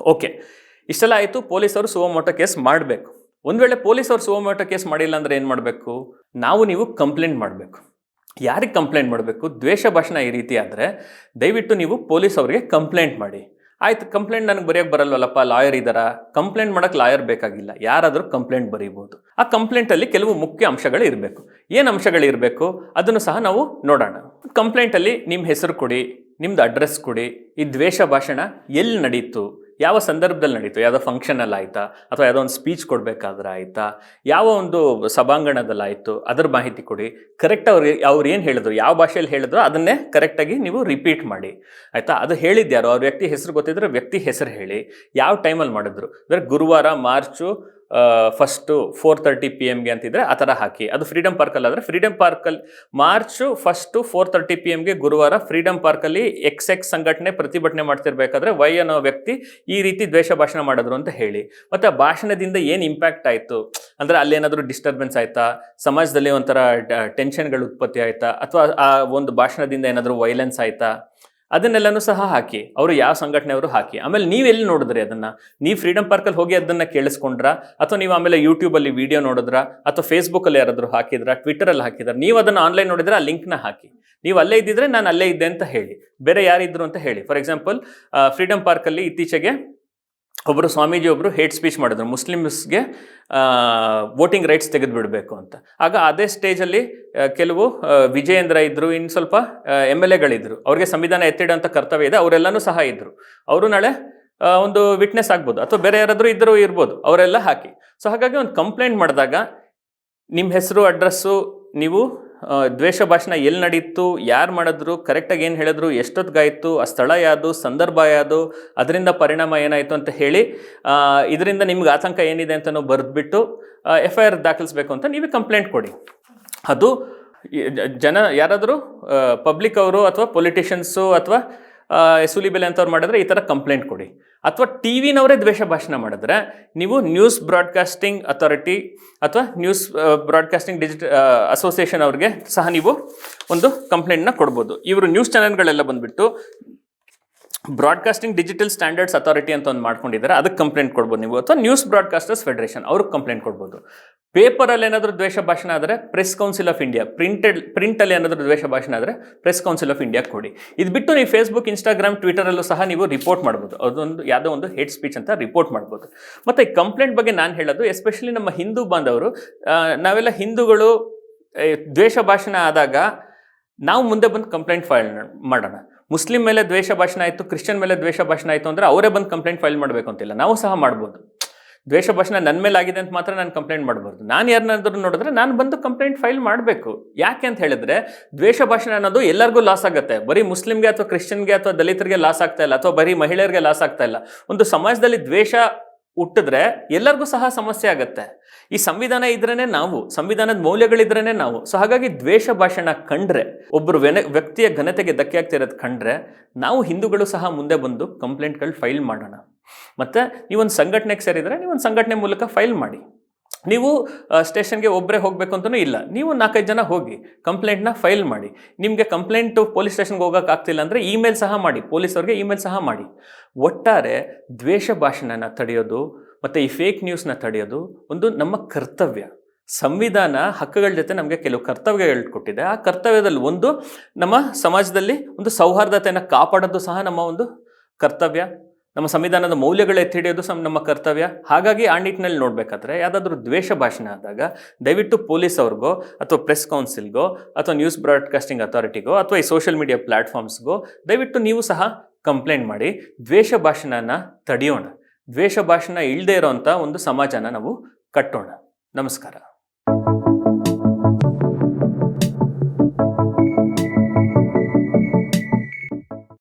[SPEAKER 1] ಓಕೆ. ಇಷ್ಟೆಲ್ಲ ಆಯಿತು, ಪೊಲೀಸರು ಸುವಮೋಟ ಕೇಸ್ ಮಾಡಬೇಕು. ಒಂದು ವೇಳೆ ಪೊಲೀಸರು ಸುವಮೋಟ ಕೇಸ್ ಮಾಡಿಲ್ಲ ಅಂದರೆ ಏನು ಮಾಡಬೇಕು? ನಾವು ನೀವು ಕಂಪ್ಲೇಂಟ್ ಮಾಡಬೇಕು. ಯಾರಿಗೆ ಕಂಪ್ಲೇಂಟ್ ಮಾಡಬೇಕು? ದ್ವೇಷ ಭಾಷಣ ಈ ರೀತಿ ಆದರೆ ದಯವಿಟ್ಟು ನೀವು ಪೊಲೀಸ್ ಅವರಿಗೆ ಕಂಪ್ಲೇಂಟ್ ಮಾಡಿ. ಆಯ್ತು, ಕಂಪ್ಲೇಂಟ್ ನನಗೆ ಬರೆಯೋಕೆ ಬರಲ್ವಲ್ಲಪ್ಪ, ಲಾಯರ್ ಇದ್ದಾರಾ ಕಂಪ್ಲೇಂಟ್ ಮಾಡೋಕ್ಕೆ ಲಾಯರ್ ಬೇಕಾಗಿಲ್ಲ. ಯಾರಾದರೂ ಕಂಪ್ಲೇಂಟ್ ಬರೀಬೋದು. ಆ ಕಂಪ್ಲೇಂಟಲ್ಲಿ ಕೆಲವು ಮುಖ್ಯ ಅಂಶಗಳು ಇರಬೇಕು. ಏನು ಅಂಶಗಳು ಇರಬೇಕು? ಅದನ್ನು ಸಹ ನಾವು ನೋಡೋಣ. ಕಂಪ್ಲೇಂಟಲ್ಲಿ ನಿಮ್ಮ ಹೆಸರು ಕೊಡಿ ನಿಮ್ಮದು ಅಡ್ರೆಸ್ ಕೊಡಿ. ಈ ದ್ವೇಷ ಭಾಷಣ ಎಲ್ಲಿ ನಡೀತು? ಯಾವ ಸಂದರ್ಭದಲ್ಲಿ ನಡೀತು? ಯಾವುದೋ ಫಂಕ್ಷನಲ್ಲಿ ಆಯಿತಾ? ಅಥವಾ ಯಾವುದೋ ಒಂದು ಸ್ಪೀಚ್ ಕೊಡಬೇಕಾದ್ರೆ ಆಯಿತಾ? ಯಾವ ಒಂದು ಸಭಾಂಗಣದಲ್ಲಿ ಆಯಿತು ಅದರ ಮಾಹಿತಿ ಕೊಡಿ. ಕರೆಕ್ಟ್ ಅವ್ರು ಅವ್ರು ಏನು ಹೇಳಿದ್ರು? ಯಾವ ಭಾಷೆಯಲ್ಲಿ ಹೇಳಿದ್ರು? ಅದನ್ನೇ ಕರೆಕ್ಟಾಗಿ ನೀವು ರಿಪೀಟ್ ಮಾಡಿ. ಆಯಿತಾ? ಅದು ಹೇಳಿದ್ಯಾರು? ಅವ್ರ ವ್ಯಕ್ತಿ ಹೆಸರು ಗೊತ್ತಿದ್ರೆ ವ್ಯಕ್ತಿ ಹೆಸರು ಹೇಳಿ. ಯಾವ ಟೈಮಲ್ಲಿ ಮಾಡಿದ್ರು? ಅಂದರೆ ಗುರುವಾರ, March first four thirty P ಎಮ್ಗೆ ಅಂತಿದ್ರೆ ಆ ಥರ ಹಾಕಿ. ಅದು ಫ್ರೀಡಮ್ ಪಾರ್ಕಲ್ಲಿ ಆದರೆ ಫ್ರೀಡಮ್ ಪಾರ್ಕಲ್ಲಿ March first four thirty P ಎಮ್ಗೆ ಗುರುವಾರ ಫ್ರೀಡಮ್ ಪಾರ್ಕಲ್ಲಿ ಎಕ್ಸ್ ಎಕ್ಸ್ ಸಂಘಟನೆ ಪ್ರತಿಭಟನೆ ಮಾಡ್ತಿರ್ಬೇಕಾದ್ರೆ ವೈ ಅನ್ನೋ ವ್ಯಕ್ತಿ ಈ ರೀತಿ ದ್ವೇಷ ಭಾಷಣ ಮಾಡಿದ್ರು ಅಂತ ಹೇಳಿ. ಮತ್ತು ಆ ಭಾಷಣದಿಂದ ಏನು ಇಂಪ್ಯಾಕ್ಟ್ ಆಯಿತು? ಅಂದರೆ ಅಲ್ಲೇನಾದರೂ ಡಿಸ್ಟರ್ಬೆನ್ಸ್ ಆಯಿತಾ? ಸಮಾಜದಲ್ಲಿ ಒಂಥರ ಟೆನ್ಷನ್ಗಳು ಉತ್ಪತ್ತಿ ಆಯಿತಾ? ಅಥವಾ ಆ ಒಂದು ಭಾಷಣದಿಂದ ಏನಾದರೂ ವೈಲೆನ್ಸ್ ಆಯಿತಾ? ಅದನ್ನೆಲ್ಲನೂ ಸಹ ಹಾಕಿ, ಅವರು ಯಾವ ಸಂಘಟನೆಯವರು ಹಾಕಿ. ಆಮೇಲೆ ನೀವು ಎಲ್ಲಿ ನೋಡಿದ್ರಿ ಅದನ್ನ? ನೀವು ಫ್ರೀಡಮ್ ಪಾರ್ಕಲ್ಲಿ ಹೋಗಿ ಅದನ್ನ ಕೇಳಿಸ್ಕೊಂಡ್ರಾ? ಅಥವಾ ನೀವು ಆಮೇಲೆ ಯೂಟ್ಯೂಬಲ್ಲಿ ವಿಡಿಯೋ ನೋಡಿದ್ರಾ? ಅಥವಾ ಫೇಸ್ಬುಕ್ಕಲ್ಲಿ ಯಾರಾದರೂ ಹಾಕಿದ್ರಾ? ಟ್ವಿಟರಲ್ಲಿ ಹಾಕಿದ್ರೆ? ನೀವು ಅದನ್ನು ಆನ್ಲೈನ್ ನೋಡಿದ್ರೆ ಆ ಲಿಂಕ್ನ ಹಾಕಿ. ನೀವು ಅಲ್ಲೇ ಇದ್ದಿದ್ರೆ ನಾನು ಅಲ್ಲೇ ಇದ್ದೆ ಅಂತ ಹೇಳಿ. ಬೇರೆ ಯಾರಿದ್ರು ಅಂತ ಹೇಳಿ. ಫಾರ್ ಎಕ್ಸಾಂಪಲ್ ಫ್ರೀಡಮ್ ಪಾರ್ಕಲ್ಲಿ ಇತ್ತೀಚೆಗೆ ಒಬ್ಬರು ಸ್ವಾಮೀಜಿ ಒಬ್ಬರು ಹೇಟ್ ಸ್ಪೀಚ್ ಮಾಡಿದ್ರು. ಮುಸ್ಲಿಮ್ಸ್ಗೆ ವೋಟಿಂಗ್ ರೈಟ್ಸ್ ತೆಗೆದುಬಿಡಬೇಕು ಅಂತ. ಆಗ ಅದೇ ಸ್ಟೇಜಲ್ಲಿ ಕೆಲವು ವಿಜಯೇಂದ್ರ ಇದ್ದರು ಇನ್ನು ಸ್ವಲ್ಪ ಎಂ ಎಲ್ ಎಗಳಿದ್ರು. ಅವ್ರಿಗೆ ಸಂವಿಧಾನ ಎತ್ತಿಡೋಂಥ ಕರ್ತವ್ಯ ಇದೆ, ಅವರೆಲ್ಲನೂ ಸಹ ಇದ್ದರು ಅವರು ನಾಳೆ ಒಂದು ವಿಟ್ನೆಸ್ ಆಗ್ಬೋದು. ಅಥವಾ ಬೇರೆ ಯಾರಾದರೂ ಇದ್ದರೂ ಇರ್ಬೋದು, ಅವರೆಲ್ಲ ಹಾಕಿ. ಸೊ ಹಾಗಾಗಿ ಒಂದು ಕಂಪ್ಲೇಂಟ್ ಮಾಡಿದಾಗ, ನಿಮ್ಮ ಹೆಸರು, ಅಡ್ರೆಸ್ಸು, ನೀವು ದ್ವೇಷ ಭಾಷಣ ಎಲ್ಲಿ ನಡೀತು, ಯಾರು ಮಾಡಿದ್ರು ಕರೆಕ್ಟಾಗಿ ಏನು ಹೇಳಿದ್ರು ಎಷ್ಟೊತ್ತಿಗಾಯಿತು ಆ ಸ್ಥಳ ಯಾವುದು, ಸಂದರ್ಭ ಯಾವುದು, ಅದರಿಂದ ಪರಿಣಾಮ ಏನಾಯಿತು ಅಂತ ಹೇಳಿ ಇದರಿಂದ ನಿಮ್ಗೆ ಆತಂಕ ಏನಿದೆ ಅಂತ ಬರೆದ್ಬಿಟ್ಟು ಎಫ್ ಐ ಆರ್ ದಾಖಲಿಸ್ಬೇಕು ಅಂತ ನೀವೇ ಕಂಪ್ಲೇಂಟ್ ಕೊಡಿ. ಅದು ಜನ ಯಾರಾದರೂ ಪಬ್ಲಿಕ್ ಅವರು ಅಥವಾ ಪೊಲಿಟಿಷಿಯನ್ಸು ಅಥವಾ ಸುಲಿಬೆಲೆ ಅಂತವ್ರು ಮಾಡಿದ್ರೆ ಈ ಥರ ಕಂಪ್ಲೇಂಟ್ ಕೊಡಿ. ಅಥವಾ ಟಿ ವಿನವರೇ ದ್ವೇಷ ಭಾಷಣ ಮಾಡಿದ್ರೆ ನೀವು ನ್ಯೂಸ್ ಬ್ರಾಡ್ಕಾಸ್ಟಿಂಗ್ ಅಥಾರಿಟಿ ಅಥವಾ ನ್ಯೂಸ್ ಬ್ರಾಡ್ಕಾಸ್ಟಿಂಗ್ ಡಿಜಿಟಲ್ ಅಸೋಸಿಯೇಷನ್ ಅವ್ರಿಗೆ ಸಹ ನೀವು ಒಂದು ಕಂಪ್ಲೇಂಟ್ನ ಕೊಡ್ಬೋದು. ಇವರು ನ್ಯೂಸ್ ಚಾನೆಲ್ಗಳೆಲ್ಲ ಬಂದುಬಿಟ್ಟು ಬ್ರಾಡ್ಕಾಸ್ಟಿಂಗ್ ಡಿಜಿಟಲ್ ಸ್ಟ್ಯಾಂಡರ್ಡ್ಸ್ ಅಥಾರಿಟಿ ಅಂತ ಒಂದು ಮಾಡ್ಕೊಂಡಿದ್ದಾರೆ ಅದಕ್ಕೆ ಕಂಪ್ಲೇಂಟ್ ಕೊಡ್ಬೋದು ನೀವು. ಅಥವಾ ನ್ಯೂಸ್ ಬ್ರಾಡ್ಕಾಸ್ಟರ್ಸ್ ಫೆಡರೇಷನ್ ಅವ್ರಿಗೆ ಕಂಪ್ಲೇಂಟ್ ಕೊಡ್ಬೋದು. ಪೇಪರಲ್ಲಿ ಏನಾದರೂ ದ್ವೇಷ ಭಾಷಣ ಆದರೆ press council of India printed ಪ್ರಿಂಟಲ್ಲಿ ಏನಾದರೂ ದ್ವೇಷ ಭಾಷಣ ಆದರೆ ಪ್ರೆಸ್ ಕೌನ್ಸಿಲ್ ಆಫ್ ಇಂಡಿಯಾ ಕೊಡಿ. ಇದು ಬಿಟ್ಟು ನೀವು ಫೇಸ್ಬುಕ್ ಇನ್ಸ್ಟಾಗ್ರಾಮ್ ಟ್ವಿಟರಲ್ಲೂ ಸಹ ನೀವು ರಿಪೋರ್ಟ್ ಮಾಡ್ಬೋದು. ಅದೊಂದು, ಯಾವುದೋ ಒಂದು ಹೇಟ್ ಸ್ಪೀಚ್ ಅಂತ ರಿಪೋರ್ಟ್ ಮಾಡ್ಬೋದು. ಮತ್ತು ಈ ಕಂಪ್ಲೇಂಟ್ ಬಗ್ಗೆ ನಾನು ಹೇಳೋದು ಎಸ್ಪೆಷಲಿ ನಮ್ಮ ಹಿಂದೂ ಬಾಂಧವರು ನಾವೆಲ್ಲ ಹಿಂದೂಗಳು ದ್ವೇಷ ಭಾಷಣ ಆದಾಗ ನಾವು ಮುಂದೆ ಬಂದು ಕಂಪ್ಲೇಂಟ್ ಫೈಲ್ ಮಾಡೋಣ. ಮುಸ್ಲಿಂ ಮೇಲೆ ದ್ವೇಷ ಭಾಷಣ ಆಯಿತು, ಕ್ರಿಶ್ಚಿಯನ್ ಮೇಲೆ ದ್ವೇಷ ಭಾಷಣ ಆಯಿತು ಅಂದರೆ ಅವರೇ ಬಂದು ಕಂಪ್ಲೇಂಟ್ ಫೈಲ್ ಮಾಡಬೇಕು ಅಂತಿಲ್ಲ ನಾವು ಸಹ ಮಾಡ್ಬೋದು. ದ್ವೇಷ ಭಾಷಣ ನನ್ನ ಮೇಲೆ ಆಗಿದೆ ಅಂತ ಮಾತ್ರ ನಾನು ಕಂಪ್ಲೇಂಟ್ ಮಾಡ್ಬಾರ್ದು. ನಾನು ಯಾರನ್ನಾದ್ರೂ ನೋಡಿದ್ರೆ ನಾನು ಬಂದು ಕಂಪ್ಲೇಂಟ್ ಫೈಲ್ ಮಾಡಬೇಕು. ಯಾಕೆ ಅಂತ ಹೇಳಿದ್ರೆ ದ್ವೇಷ ಭಾಷಣ ಅನ್ನೋದು ಎಲ್ಲರಿಗೂ ಲಾಸ್ ಆಗುತ್ತೆ. ಬರೀ ಮುಸ್ಲಿಮ್ಗೆ ಅಥವಾ ಕ್ರಿಶ್ಚಿಯನ್ಗೆ ಅಥವಾ ದಲಿತರಿಗೆ ಲಾಸ್ ಆಗ್ತಾ ಇಲ್ಲ, ಅಥವಾ ಬರೀ ಮಹಿಳೆಯರಿಗೆ ಲಾಸ್ ಆಗ್ತಾ ಇಲ್ಲ. ಒಂದು ಸಮಾಜದಲ್ಲಿ ದ್ವೇಷ ಹುಟ್ಟಿದ್ರೆ ಎಲ್ಲರಿಗೂ ಸಹ ಸಮಸ್ಯೆ ಆಗುತ್ತೆ. ಈ ಸಂವಿಧಾನ ಇದ್ರೇನೆ ನಾವು, ಸಂವಿಧಾನದ ಮೌಲ್ಯಗಳಿದ್ರೇ ನಾವು. ಸೊ ಹಾಗಾಗಿ ದ್ವೇಷ ಭಾಷಣ ಕಂಡ್ರೆ ಒಬ್ಬರು ವ್ಯಕ್ತಿಯ ಘನತೆಗೆ ಧಕ್ಕೆ ಆಗ್ತಿರೋದು ಕಂಡ್ರೆ, ನಾವು ಹಿಂದೂಗಳು ಸಹ ಮುಂದೆ ಬಂದು ಕಂಪ್ಲೇಂಟ್ಗಳು ಫೈಲ್ ಮಾಡೋಣ. ಮತ್ತು ನೀವೊಂದು ಸಂಘಟನೆಗೆ ಸೇರಿದರೆ ನೀವೊಂದು ಸಂಘಟನೆ ಮೂಲಕ ಫೈಲ್ ಮಾಡಿ. ನೀವು ಸ್ಟೇಷನ್ಗೆ ಒಬ್ಬರೇ ಹೋಗಬೇಕು ಅಂತಲೂ ಇಲ್ಲ. ನೀವು ನಾಲ್ಕೈದು ಜನ ಹೋಗಿ ಕಂಪ್ಲೇಂಟ್ನ ಫೈಲ್ ಮಾಡಿ. ನಿಮಗೆ ಕಂಪ್ಲೇಂಟು ಪೊಲೀಸ್ ಸ್ಟೇಷನ್ಗೆ ಹೋಗೋಕ್ಕಾಗ್ತಿಲ್ಲ ಅಂದರೆ ಇಮೇಲ್ ಸಹ ಮಾಡಿ, ಪೊಲೀಸವ್ರಿಗೆ ಇಮೇಲ್ ಸಹ ಮಾಡಿ. ಒಟ್ಟಾರೆ ದ್ವೇಷ ಭಾಷಣನ ತಡೆಯೋದು ಮತ್ತು ಈ ಫೇಕ್ ನ್ಯೂಸ್ನ ತಡೆಯೋದು ಒಂದು ನಮ್ಮ ಕರ್ತವ್ಯ. ಸಂವಿಧಾನ ಹಕ್ಕುಗಳ ಜೊತೆ ನಮಗೆ ಕೆಲವು ಕರ್ತವ್ಯಗಳು ಕೊಟ್ಟಿದೆ. ಆ ಕರ್ತವ್ಯದಲ್ಲಿ ಒಂದು ನಮ್ಮ ಸಮಾಜದಲ್ಲಿ ಒಂದು ಸೌಹಾರ್ದತೆಯನ್ನು ಕಾಪಾಡೋದು ಸಹ ನಮ್ಮ ಒಂದು ಕರ್ತವ್ಯ. ನಮ್ಮ ಸಂವಿಧಾನದ ಮೌಲ್ಯಗಳು ಎತ್ತಿ ಹಿಡಿಯೋದು ಸಹ ನಮ್ಮ ಕರ್ತವ್ಯ. ಹಾಗಾಗಿ ಆ ನಿಟ್ಟಿನಲ್ಲಿ ನೋಡಬೇಕಾದ್ರೆ ಯಾವುದಾದ್ರೂ ದ್ವೇಷ ಭಾಷಣ ಆದಾಗ ದಯವಿಟ್ಟು ಪೊಲೀಸ್ ಅವ್ರಿಗೋ ಅಥವಾ ಪ್ರೆಸ್ ಕೌನ್ಸಿಲ್ಗೋ ಅಥವಾ ನ್ಯೂಸ್ ಬ್ರಾಡ್ಕಾಸ್ಟಿಂಗ್ ಅಥಾರಿಟಿಗೋ ಅಥವಾ ಈ ಸೋಷಿಯಲ್ ಮೀಡಿಯಾ ಪ್ಲ್ಯಾಟ್ಫಾರ್ಮ್ಸ್ಗೋ ದಯವಿಟ್ಟು ನೀವು ಸಹ ಕಂಪ್ಲೇಂಟ್ ಮಾಡಿ ದ್ವೇಷ ಭಾಷಣನ ತಡೆಯೋಣ. ದ್ವೇಷ ಭಾಷಣ ಇಲ್ಲದೆ ಇರೋವಂಥ ಒಂದು ಸಮಾಜನ ನಾವು ಕಟ್ಟೋಣ. ನಮಸ್ಕಾರ.